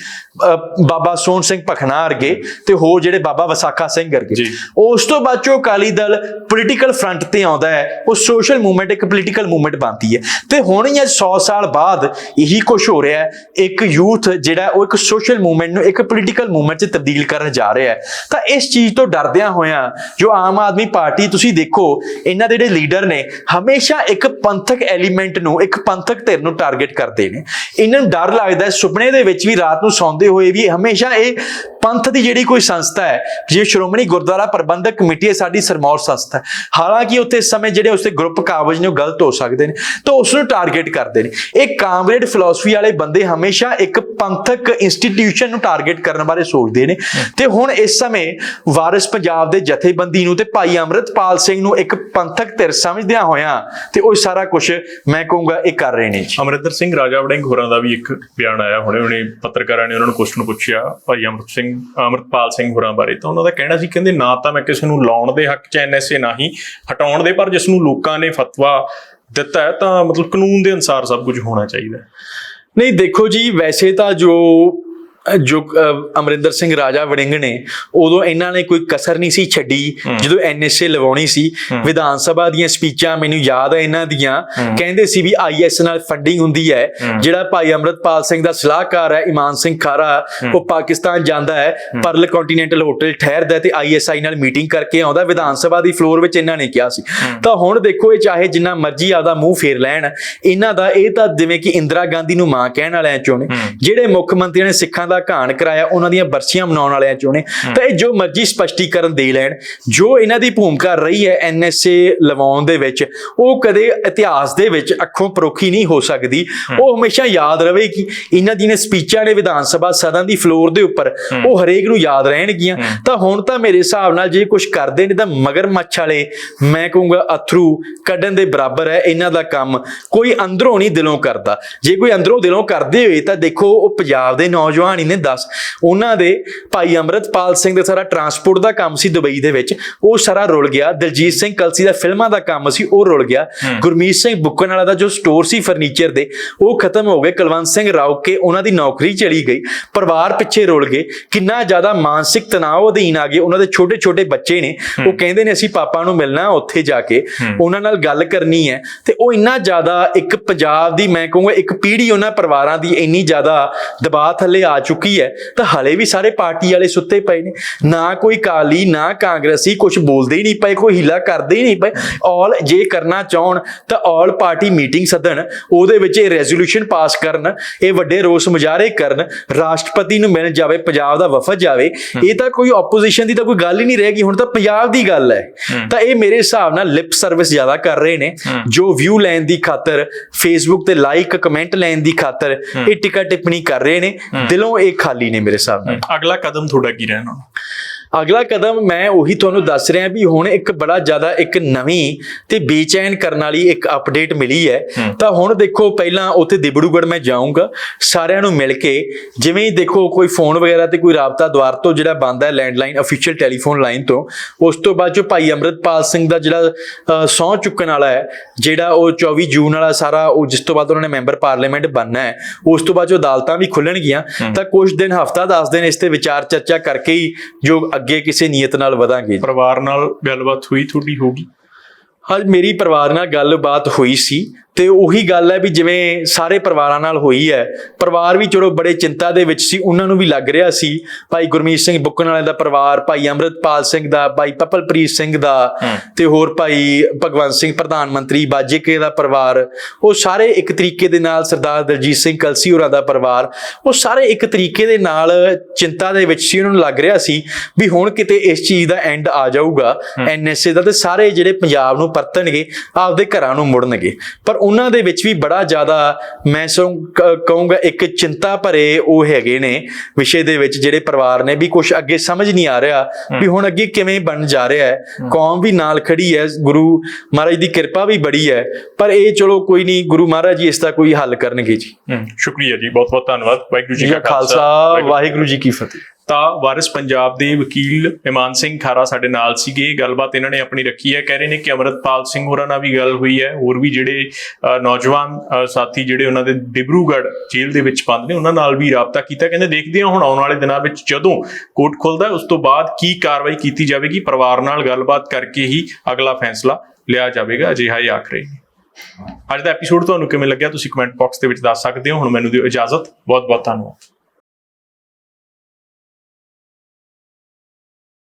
ਬਾਬਾ ਸੋਹਣ ਸਿੰਘ ਭਖਣਾ ਵਰਗੇ ਤੇ ਹੋਰ ਜਿਹੜੇ ਬਾਬਾ ਵਸਾਖਾ ਸਿੰਘ ਵਰਗੇ। ਜੀ। ਉਸ ਤੋਂ ਬਾਅਦ ਚੋਂ ਅਕਾਲੀ ਦਲ ਪੋਲੀਟੀਕਲ ਫਰੰਟ ਤੇ ਆਉਂਦਾ ਹੈ ਉਹ ਸੋਸ਼ਲ ਮੂਵਮੈਂਟ ਇੱਕ ਪੋਲੀਟੀਕਲ ਮੂਵਮੈਂਟ ਬਣਦੀ ਹੈ। ਤੇ ਹੁਣ ਹੀ ਅੱਜ 100 ਸਾਲ ਬਾਅਦ ਇਹੀ ਕੁਝ ਹੋ ਰਿਹਾ ਹੈ, ਇੱਕ ਯੂਥ ਜਿਹੜਾ ਉਹ ਇੱਕ ਸੋਸ਼ਲ ਮੂਵਮੈਂਟ ਨੂੰ, ਇੱਕ ਪੋਲੀਟੀਕਲ ਮੂਵਮੈਂਟ 'ਚ ਤਬਦੀਲ ਕਰਨ ਜਾ ਰਿਹਾ ਹੈ। ਤਾਂ ਇਸ ਚੀਜ਼ ਤੋਂ ਡਰਦਿਆਂ ਹੋਇਆਂ ਜੋ ਆਮ ਆਦਮੀ ਪਾਰਟੀ ਤੁਸੀਂ ਦੇਖੋ, ਇਹਨਾਂ ਦੇ ਜਿਹੜੇ ਲੀਡਰ ਨੇ, ਹਮੇਸ਼ਾ ਇੱਕ ਪੰਥਕ ਐਲੀਮੈਂਟ ਨੂੰ, ਇੱਕ ਪੰਥਕ ਧਿਰ ਨੂੰ ਟਾਰਗੇਟ ਕਰਦੇ ਨੇ। ਇਹਨਾਂ ਨੂੰ ਡਰ ਲੱਗਦਾ ਸੁਪਨੇ ਦੇ ਵਿੱਚ ਵੀ ਰਾਤ ਨੂੰ ਸੌਂਦੇ ਹੋਏ ਵੀ ਹਮੇਸ਼ਾ ਇਹ ਪੰਥ ਦੀ ਜਿਹੜੀ ਕੋਈ ਸੰਸਥਾ ਹੈ ਜੇ ਸ਼੍ਰੋਮਣੀ ਗੁਰਦੁਆਰਾ ਪ੍ਰਬੰਧਕ ਕਮੇਟੀ ਹੈ, ਸਾਡੀ ਸਰਮੌਰ ਸੰਸਥਾ ਹਾਲਾਂਕਿ ਉੱਥੇ ਸਮੇਂ ਜਿਹੜੇ ਉਸਦੇ ਗਰੁੱਪ ਕਾਬਜ ਨੂੰ ਗਲਤ ਹੋ ਸਕਦੇ ਨੇ, ਤਾਂ ਉਸ ਨੂੰ ਟਾਰਗੇਟ ਕਰਦੇ ਨੇ। ਇਹ ਕਾਮਰੇਡ ਫਿਲਾਸਫੀ ਵਾਲੇ ਬੰਦੇ ਹਮੇਸ਼ਾ ਇੱਕ ਪੰਥਕ ਇੰਸਟੀਟਿਊਸ਼ਨ ਨੂੰ ਟਾਰਗੇਟ ਕਰਨ ਬਾਰੇ ਸੋਚਦੇ ਨੇ। ਤੇ ਹੁਣ ਇਸ ਸਮੇਂ ਵਾਰਿਸ ਪੰਜਾਬ ਦੇ ਜਥੇਬੰਦੀ ਨੂੰ ਤੇ ਭਾਈ ਅਮਰਤਪਾਲ ਸਿੰਘ ਨੂੰ ਇੱਕ ਪੰਥਕ ਧਿਰ ਸਮਝਦਿਆਂ ਹੋਇਆਂ ਤੇ ਉਹ ਸਾਰਾ ਕੁਝ ਮੈਂ ਕਹੂੰਗਾ ਇਹ ਕਰ ਰਹੇ ਨੇ ਜੀ। ਅਮਰਿੰਦਰ ਸਿੰਘ ਰਾਜਾ ਵੜਿੰਗ ਹੋਰਾਂ ਦਾ ਵੀ ਇੱਕ ਬਿਆਨ ਆਇਆ। ਹੁਣੇ ਹੁਣੇ ਪੱਤਰਕਾਰਾਂ ਨੇ ਉਹਨਾਂ ਨੂੰ ਕੁਐਸਚਨ ਪੁੱਛਿਆ ਭਾਈ ਅਮਰਤ ਸਿੰਘ ਅਮਰਤਪਾਲ ਸਿੰਘ ਹੋਰਾਂ ਬਾਰੇ। ਤਾਂ ਉਹਨਾਂ ਦਾ ਕਹਿਣਾ ਸੀ ਕਹਿੰਦੇ ਨਾ ਤਾਂ ਮੈਂ ਕਿਸੇ ਨੂੰ ਲਾਉਣ ਦੇ ਹੱਕ 'ਚ ਐਨਐਸਏ ਨਾ ਹੀ ਹਟਾਉਣ ਦੇ ਪਰ ਜਿਸ ਨੂੰ ਲੋਕਾਂ ਨੇ ਫਤਵਾ ਦਿੱਤਾ ਹੈ ਤਾਂ ਮਤਲਬ ਕਾਨੂੰਨ ਦੇ ਅਨੁਸਾਰ ਸਭ ਕੁਝ ਹੋਣਾ ਚਾਹੀਦਾ ਨਹੀਂ ਦੇਖੋ ਜੀ ਵੈਸੇ ਤਾਂ ਜੋ ਜੋ ਅਮਰਿੰਦਰ ਸਿੰਘ ਰਾਜਾ ਵੜਿੰਗ ਨੇ ਉਦੋਂ ਇਹਨਾਂ ਨੇ ਕੋਈ ਕਸਰ ਨਹੀਂ ਸੀ ਛੱਡੀ ਜਦੋਂ ਐਨਐਸਏ ਲਵਾਉਣੀ ਸੀ ਵਿਧਾਨ ਸਭਾ ਦੀਆਂ ਸਪੀਚਾਂ ਮੈਨੂੰ ਯਾਦ ਹੈ ਇਹਨਾਂ ਦੀਆਂ ਕਹਿੰਦੇ ਸੀ ਵੀ ਆਈਐਸ ਨਾਲ ਫੰਡਿੰਗ ਹੁੰਦੀ ਹੈ ਜਿਹੜਾ ਭਾਈ ਅਮਰਤਪਾਲ ਸਿੰਘ ਦਾ ਸਲਾਹਕਾਰ ਹੈ ਇਮਾਨ ਸਿੰਘ ਖਾਰਾ ਉਹ ਪਾਕਿਸਤਾਨ ਜਾਂਦਾ ਹੈ ਪਰਲ ਕੰਟੀਨੈਂਟਲ ਹੋਟਲ ਠਹਿਰਦਾ ਤੇ ਆਈਐਸਆਈ ਨਾਲ ਮੀਟਿੰਗ ਕਰਕੇ ਆਉਂਦਾ ਵਿਧਾਨ ਸਭਾ ਦੀ ਫਲੋਰ ਵਿੱਚ ਇਹਨਾਂ ਨੇ ਕਿਹਾ ਸੀ। ਤਾਂ ਹੁਣ ਦੇਖੋ ਇਹ ਚਾਹੇ ਜਿੰਨਾ ਮਰਜ਼ੀ ਆਦਾ ਮੂੰਹ ਫੇਰ ਲੈਣ ਇਹਨਾਂ ਦਾ ਇਹ ਤਾਂ ਜਿਵੇਂ ਕਿ ਇੰਦਰਾ ਗਾਂਧੀ ਨੂੰ ਮਾਂ ਕਹਿਣ ਵਾਲਿਆਂ ਚੋਂ ਨੇ ਜਿਹੜੇ ਮੁੱਖ ਮੰਤਰੀ ਨੇ ਸਿੱਖਾਂ ਦਾ ਘਾਣ ਕਰਾਇਆ ਉਹਨਾਂ ਦੀਆਂ ਬਰਸੀਆਂ ਮਨਾਉਣ ਵਾਲਿਆਂ ਚੋਂ ਨੇ। ਤਾਂ ਇਹ ਜੋ ਮਰਜ਼ੀ ਸਪਸ਼ਟੀਕਰਨ ਦੇ ਲੈਣ ਜੋ ਇਹਨਾਂ ਦੀ ਭੂਮਿਕਾ ਰਹੀ ਹੈ ਐਨਐਸਏ ਲਵਾਉਣ ਦੇ ਵਿੱਚ ਉਹ ਕਦੇ ਇਤਿਹਾਸ ਦੇ ਵਿੱਚ ਅੱਖੋਂ ਪਰੋਖੀ ਨਹੀਂ ਹੋ ਸਕਦੀ। ਉਹ ਹਮੇਸ਼ਾ ਯਾਦ ਰਹੇਗੀ। ਇਹਨਾਂ ਦੀਆਂ ਸਪੀਚਾਂ ਨੇ ਵਿਧਾਨ ਸਭਾ ਸਦਨ ਦੀ ਫਲੋਰ ਦੇ ਉੱਪਰ ਉਹ ਹਰੇਕ ਨੂੰ ਯਾਦ ਰਹਿਣਗੀਆਂ। ਤਾਂ ਹੁਣ ਤਾਂ ਮੇਰੇ ਹਿਸਾਬ ਨਾਲ ਜੇ ਕੁਝ ਕਰਦੇ ਨੇ ਤਾਂ ਮਗਰਮੱਛ ਵਾਲੇ ਮੈਂ ਕਹੂੰਗਾ ਅਥਰੂ ਕੱਢਣ ਦੇ ਬਰਾਬਰ ਹੈ ਇਹਨਾਂ ਦਾ ਕੰਮ। ਕੋਈ ਅੰਦਰੋਂ ਨਹੀਂ ਦਿਲੋਂ ਕਰਦਾ। ਜੇ ਕੋਈ ਅੰਦਰੋਂ ਦਿਲੋਂ ਕਰਦੇ ਹੋਏ ਤਾਂ ਦੇਖੋ ਉਹ ਪੰਜਾਬ ਦੇ ਨੌਜਵਾਨ ਨੇ 10 ਉਹਨਾਂ ਦੇ ਭਾਈ ਅਮਰਤਪਾਲ ਸਿੰਘ ਦਾ ਸਾਰਾ ਟਰਾਂਸਪੋਰਟ ਦਾ ਕੰਮ ਸੀ ਦੁਬਈ ਦੇ ਵਿੱਚ ਉਹ ਸਾਰਾ ਰੁਲ ਗਿਆ। ਦਲਜੀਤ ਸਿੰਘ ਕਲਸੀ ਦਾ ਫਿਲਮਾਂ ਦਾ ਕੰਮ ਸੀ ਉਹ ਰੁਲ ਗਿਆ। ਗੁਰਮੀਤ ਸਿੰਘ ਬੁੱਕਣ ਵਾਲਾ ਦਾ ਜੋ ਸਟੋਰ ਸੀ ਫਰਨੀਚਰ ਦੇ ਉਹ ਖਤਮ ਹੋ ਗਏ। ਕੁਲਵੰਤ ਸਿੰਘ ਰਾਉਕੇ ਉਹਨਾਂ ਦੀ ਨੌਕਰੀ ਚਲੀ ਗਈ। ਪਰਿਵਾਰ ਪਿੱਛੇ ਰੁਲ ਗਏ। ਕਿੰਨਾ ਜ਼ਿਆਦਾ ਮਾਨਸਿਕ ਤਣਾਅ ਅਧੀਨ ਆ ਗਏ। ਉਹਨਾਂ ਦੇ ਛੋਟੇ ਛੋਟੇ ਬੱਚੇ ਨੇ। ਉਹ ਕਹਿੰਦੇ ਨੇ ਅਸੀਂ ਪਾਪਾ ਨੂੰ ਮਿਲਣਾ ਉੱਥੇ ਜਾ ਕੇ। ਉਹਨਾਂ ਨਾਲ ਗੱਲ ਕਰਨੀ ਹੈ। ਤੇ ਉਹ ਇੰਨਾ ਜ਼ਿਆਦਾ ਇੱਕ ਪੰਜਾਬ ਦੀ ਮੈਂ ਕਹੂੰਗਾ ਇੱਕ ਪੀੜ੍ਹੀ ਉਹਨਾਂ ਪਰਿਵਾਰਾਂ ਦੀ ਇੰਨੀ ਜ਼ਿਆਦਾ ਦਬਾਅ ਥੱਲੇ ਆ ਚੁੱਕੀ ਹੈ ਤਾਂ ਹਲੇ ਵੀ ਸਾਰੇ ਪਾਰਟੀ ਵਾਲੇ ਸੁੱਤੇ ਪਏ ਨੇ। ਨਾ ਕੋਈ ਕਾਲੀ ਨਾ ਕਾਂਗਰਸੀ ਕੁਝ ਬੋਲਦੇ ਹੀ ਨਹੀਂ ਪਏ ਕੋਈ ਹਿਲਾ ਕਰਦੇ ਹੀ ਨਹੀਂ ਪਏ। ਆਲ ਜੇ ਕਰਨਾ ਚਾਹਣ ਤਾਂ ਆਲ ਪਾਰਟੀ ਮੀਟਿੰਗ ਸੱਦਣ ਉਹਦੇ ਵਿੱਚ ਇਹ ਰੈਜ਼ੋਲੂਸ਼ਨ ਪਾਸ ਕਰਨ ਇਹ ਵੱਡੇ ਰੋਸ ਮੁਜ਼ਾਹਰੇ ਕਰਨ ਰਾਸ਼ਟਰਪਤੀ ਨੂੰ ਮਿਲਣ ਜਾਵੇ ਪੰਜਾਬ ਦਾ ਵਫਦ ਜਾਵੇ। ਇਹ ਤਾਂ ਕੋਈ ਆਪੋਜੀਸ਼ਨ ਦੀ ਤਾਂ ਕੋਈ ਗੱਲ ਹੀ ਨਹੀਂ ਰਹੇਗੀ ਹੁਣ ਤਾਂ ਪੰਜਾਬ ਦੀ ਗੱਲ ਹੈ। ਤਾਂ ਇਹ ਮੇਰੇ ਹਿਸਾਬ ਨਾਲ ਲਿਪ ਸਰਵਿਸ ਜ਼ਿਆਦਾ ਕਰ ਰਹੇ ਨੇ। ਜੋ ਵਿਊ ਲੈਣ ਦੀ ਖਾਤਰ ਫੇਸਬੁੱਕ ਤੇ ਲਾਈਕ ਕਮੈਂਟ ਲੈਣ ਦੀ ਖਾਤਰ ਇਹ ਟਿਕਾ ਟਿੱਪਣੀ ਕਰ ਰਹੇ ਨੇ। ਦਿਲੋਂ ਇਹ ਖਾਲੀ ਨੇ ਮੇਰੇ ਹਿਸਾਬ ਨਾਲ। ਅਗਲਾ ਕਦਮ ਤੁਹਾਡਾ ਕੀ ਰਹਿਣਾ ਅਗਲਾ ਕਦਮ ਮੈਂ ਉਹੀ ਤੁਹਾਨੂੰ ਦੱਸ ਰਿਹਾ ਵੀ ਹੁਣ ਇੱਕ ਬੜਾ ਜ਼ਿਆਦਾ ਇੱਕ ਨਵੀਂ ਤੇ ਬੇਚੈਨ ਕਰਨ ਵਾਲੀ ਇੱਕ ਅਪਡੇਟ ਮਿਲੀ ਹੈ। ਤਾਂ ਹੁਣ ਦੇਖੋ ਪਹਿਲਾਂ ਉੱਥੇ ਦਿਬੜੂਗੜ ਮੈਂ ਜਾਊਂਗਾ ਸਾਰਿਆਂ ਨੂੰ ਮਿਲ ਕੇ। ਜਿਵੇਂ ਹੀ ਦੇਖੋ ਕੋਈ ਫੋਨ ਵਗੈਰਾ ਤੇ ਕੋਈ ਰਾਬਤਾ ਦੁਆਰ ਤੋਂ ਜਿਹੜਾ ਬੰਦ ਹੈ ਲੈਂਡਲਾਈਨ ਅਫੀਸ਼ੀਅਲ ਟੈਲੀਫੋਨ ਲਾਈਨ ਤੋਂ ਉਸ ਤੋਂ ਬਾਅਦ ਜੋ ਭਾਈ ਅੰਮ੍ਰਿਤਪਾਲ ਸਿੰਘ ਦਾ ਜਿਹੜਾ ਸੌ ਚੁੱਕਣ ਵਾਲਾ ਹੈ ਜਿਹੜਾ ਉਹ 24 ਜੂਨ ਵਾਲਾ ਸਾਰਾ ਉਹ ਜਿਸ ਤੋਂ ਬਾਅਦ ਉਹਨਾਂ ਨੇ ਮੈਂਬਰ ਪਾਰਲੀਮੈਂਟ ਬਣਨਾ ਹੈ ਉਸ ਤੋਂ ਬਾਅਦ ਜੋ ਅਦਾਲਤਾਂ ਵੀ ਖੁੱਲਣਗੀਆਂ ਤਾਂ ਕੁਝ ਦਿਨ ਹਫਤਾ 10 ਦਿਨ ਇਸ ਤੇ ਵਿਚਾਰ ਚਰਚਾ ਕਰਕੇ ਹੀ ਜੋ ਅੱਗੇ ਕਿਸੇ ਨੀਅਤ ਨਾਲ ਵਧਾਂਗੇ ਪਰਿਵਾਰ ਨਾਲ ਗੱਲਬਾਤ ਹੋਈ ਤੁਹਾਡੀ ਹੋਗੀ ਹਾਂ ਮੇਰੀ ਪਰਿਵਾਰ ਨਾਲ ਗੱਲਬਾਤ ਹੋਈ ਸੀ। ਤੇ ਉਹੀ ਗੱਲ ਹੈ ਵੀ ਜਿਵੇਂ ਸਾਰੇ ਪਰਿਵਾਰਾਂ ਨਾਲ ਹੋਈ ਹੈ ਪਰਿਵਾਰ ਵੀ ਚਲੋ ਬੜੇ ਚਿੰਤਾ ਦੇ ਵਿੱਚ ਸੀ ਉਹਨਾਂ ਨੂੰ ਵੀ ਲੱਗ ਰਿਹਾ ਸੀ ਭਾਈ ਗੁਰਮੀਤ ਸਿੰਘ ਬੁੱਕਣ ਵਾਲੇ ਦਾ ਪਰਿਵਾਰ ਭਾਈ ਅੰਮ੍ਰਿਤਪਾਲ ਸਿੰਘ ਦਾ ਭਾਈ ਪਪਲਪ੍ਰੀਤ ਸਿੰਘ ਦਾ ਤੇ ਹੋਰ ਭਾਈ ਭਗਵੰਤ ਸਿੰਘ ਪ੍ਰਧਾਨ ਮੰਤਰੀ ਬਾਜੇਕੇ ਦਾ ਪਰਿਵਾਰ ਉਹ ਸਾਰੇ ਇੱਕ ਤਰੀਕੇ ਦੇ ਨਾਲ ਸਰਦਾਰ ਦਲਜੀਤ ਸਿੰਘ ਕਲਸੀ ਹੋਰਾਂ ਦਾ ਪਰਿਵਾਰ ਉਹ ਸਾਰੇ ਇੱਕ ਤਰੀਕੇ ਦੇ ਨਾਲ ਚਿੰਤਾ ਦੇ ਵਿੱਚ ਸੀ ਉਹਨਾਂ ਨੂੰ ਲੱਗ ਰਿਹਾ ਸੀ ਵੀ ਹੁਣ ਕਿਤੇ ਇਸ ਚੀਜ਼ ਦਾ ਐਂਡ ਆ ਜਾਊਗਾ ਐਨਐਸਏ ਦਾ ਤੇ ਸਾਰੇ ਜਿਹੜੇ ਪੰਜਾਬ ਨੂੰ ਪਰਤਣਗੇ ਆਪਦੇ ਘਰਾਂ ਨੂੰ ਮੁੜਨਗੇ। ਪਰ ਉਹਨਾਂ ਦੇ ਵਿੱਚ ਵੀ ਬੜਾ ਜ਼ਿਆਦਾ ਮੈਂ ਸੋ ਕਹੂੰਗਾ ਇੱਕ ਚਿੰਤਾ ਭਰੇ ਉਹ ਹੈਗੇ ਨੇ ਵਿਸ਼ੇ ਦੇ ਵਿੱਚ ਜਿਹੜੇ ਪਰਿਵਾਰ ਨੇ ਵੀ ਕੁਝ ਅੱਗੇ ਸਮਝ ਨਹੀਂ ਆ ਰਿਹਾ ਵੀ ਹੁਣ ਅੱਗੇ ਕਿਵੇਂ ਬਣ ਜਾ ਰਿਹਾ ਹੈ। ਕੌਮ ਵੀ ਨਾਲ ਖੜੀ ਹੈ ਗੁਰੂ ਮਹਾਰਾਜ ਦੀ ਕਿਰਪਾ ਵੀ ਬੜੀ ਹੈ ਪਰ ਇਹ ਚਲੋ ਕੋਈ ਨਹੀਂ ਗੁਰੂ ਮਹਾਰਾਜ ਜੀ ਇਸ ਦਾ ਕੋਈ ਹੱਲ ਕਰਨਗੇ ਜੀ। ਸ਼ੁਕਰੀਆ ਜੀ ਬਹੁਤ ਬਹੁਤ ਧੰਨਵਾਦ ਵਾਹਿਗੁਰੂ ਜੀ ਕਾ ਖਾਲਸਾ ਵਾਹਿਗੁਰੂ ਜੀ ਕੀ ਫਤਿਹ। ਤਾਂ ਵਾਰਿਸ ਪੰਜਾਬ ਦੇ ਵਕੀਲ ਇਮਾਨ ਸਿੰਘ ਖਾਰਾ ਸਾਡੇ ਨਾਲ ਸੀਗੇ। ਗੱਲਬਾਤ ਇਹਨਾਂ ਨੇ ਆਪਣੀ ਰੱਖੀ ਹੈ। ਕਹਿ ਰਹੇ ਨੇ ਕਿ ਅਮਰਤਪਾਲ ਸਿੰਘ ਹੋਰਾਂ ਨਾਲ ਵੀ ਗੱਲ ਹੋਈ ਹੈ। ਹੋਰ ਵੀ ਜਿਹੜੇ ਨੌਜਵਾਨ ਸਾਥੀ ਜਿਹੜੇ ਉਹਨਾਂ ਦੇ ਡਿਬਰੂਗੜ੍ਹ ਜੇਲ੍ਹ ਦੇ ਵਿੱਚ ਬੰਦ ਨੇ, ਉਹਨਾਂ ਨਾਲ ਵੀ ਰਾਬਤਾ ਕੀਤਾ। ਕਹਿੰਦੇ ਦੇਖਦੇ ਹਾਂ ਹੁਣ ਆਉਣ ਵਾਲੇ ਦਿਨਾਂ ਵਿੱਚ ਜਦੋਂ ਕੋਰਟ ਖੁੱਲਦਾ ਉਸ ਤੋਂ ਬਾਅਦ ਕੀ ਕਾਰਵਾਈ ਕੀਤੀ ਜਾਵੇਗੀ। ਪਰਿਵਾਰ ਨਾਲ ਗੱਲਬਾਤ ਕਰਕੇ ਹੀ ਅਗਲਾ ਫੈਸਲਾ ਲਿਆ ਜਾਵੇਗਾ। ਅਜਿਹਾ ਹੀ ਆਖ ਰਹੇ ਨੇ। ਅੱਜ ਦਾ ਐਪੀਸੋਡ ਤੁਹਾਨੂੰ ਕਿਵੇਂ ਲੱਗਿਆ? ਤੁਸੀਂ ਕਮੈਂਟ ਬਾਕਸ ਦੇ ਵਿੱਚ ਦੱਸ ਸਕਦੇ ਹੋ। ਹੁਣ ਮੈਨੂੰ ਦਿਓ ਇਜਾਜ਼ਤ। ਬਹੁਤ ਬਹੁਤ ਧੰਨਵਾਦ।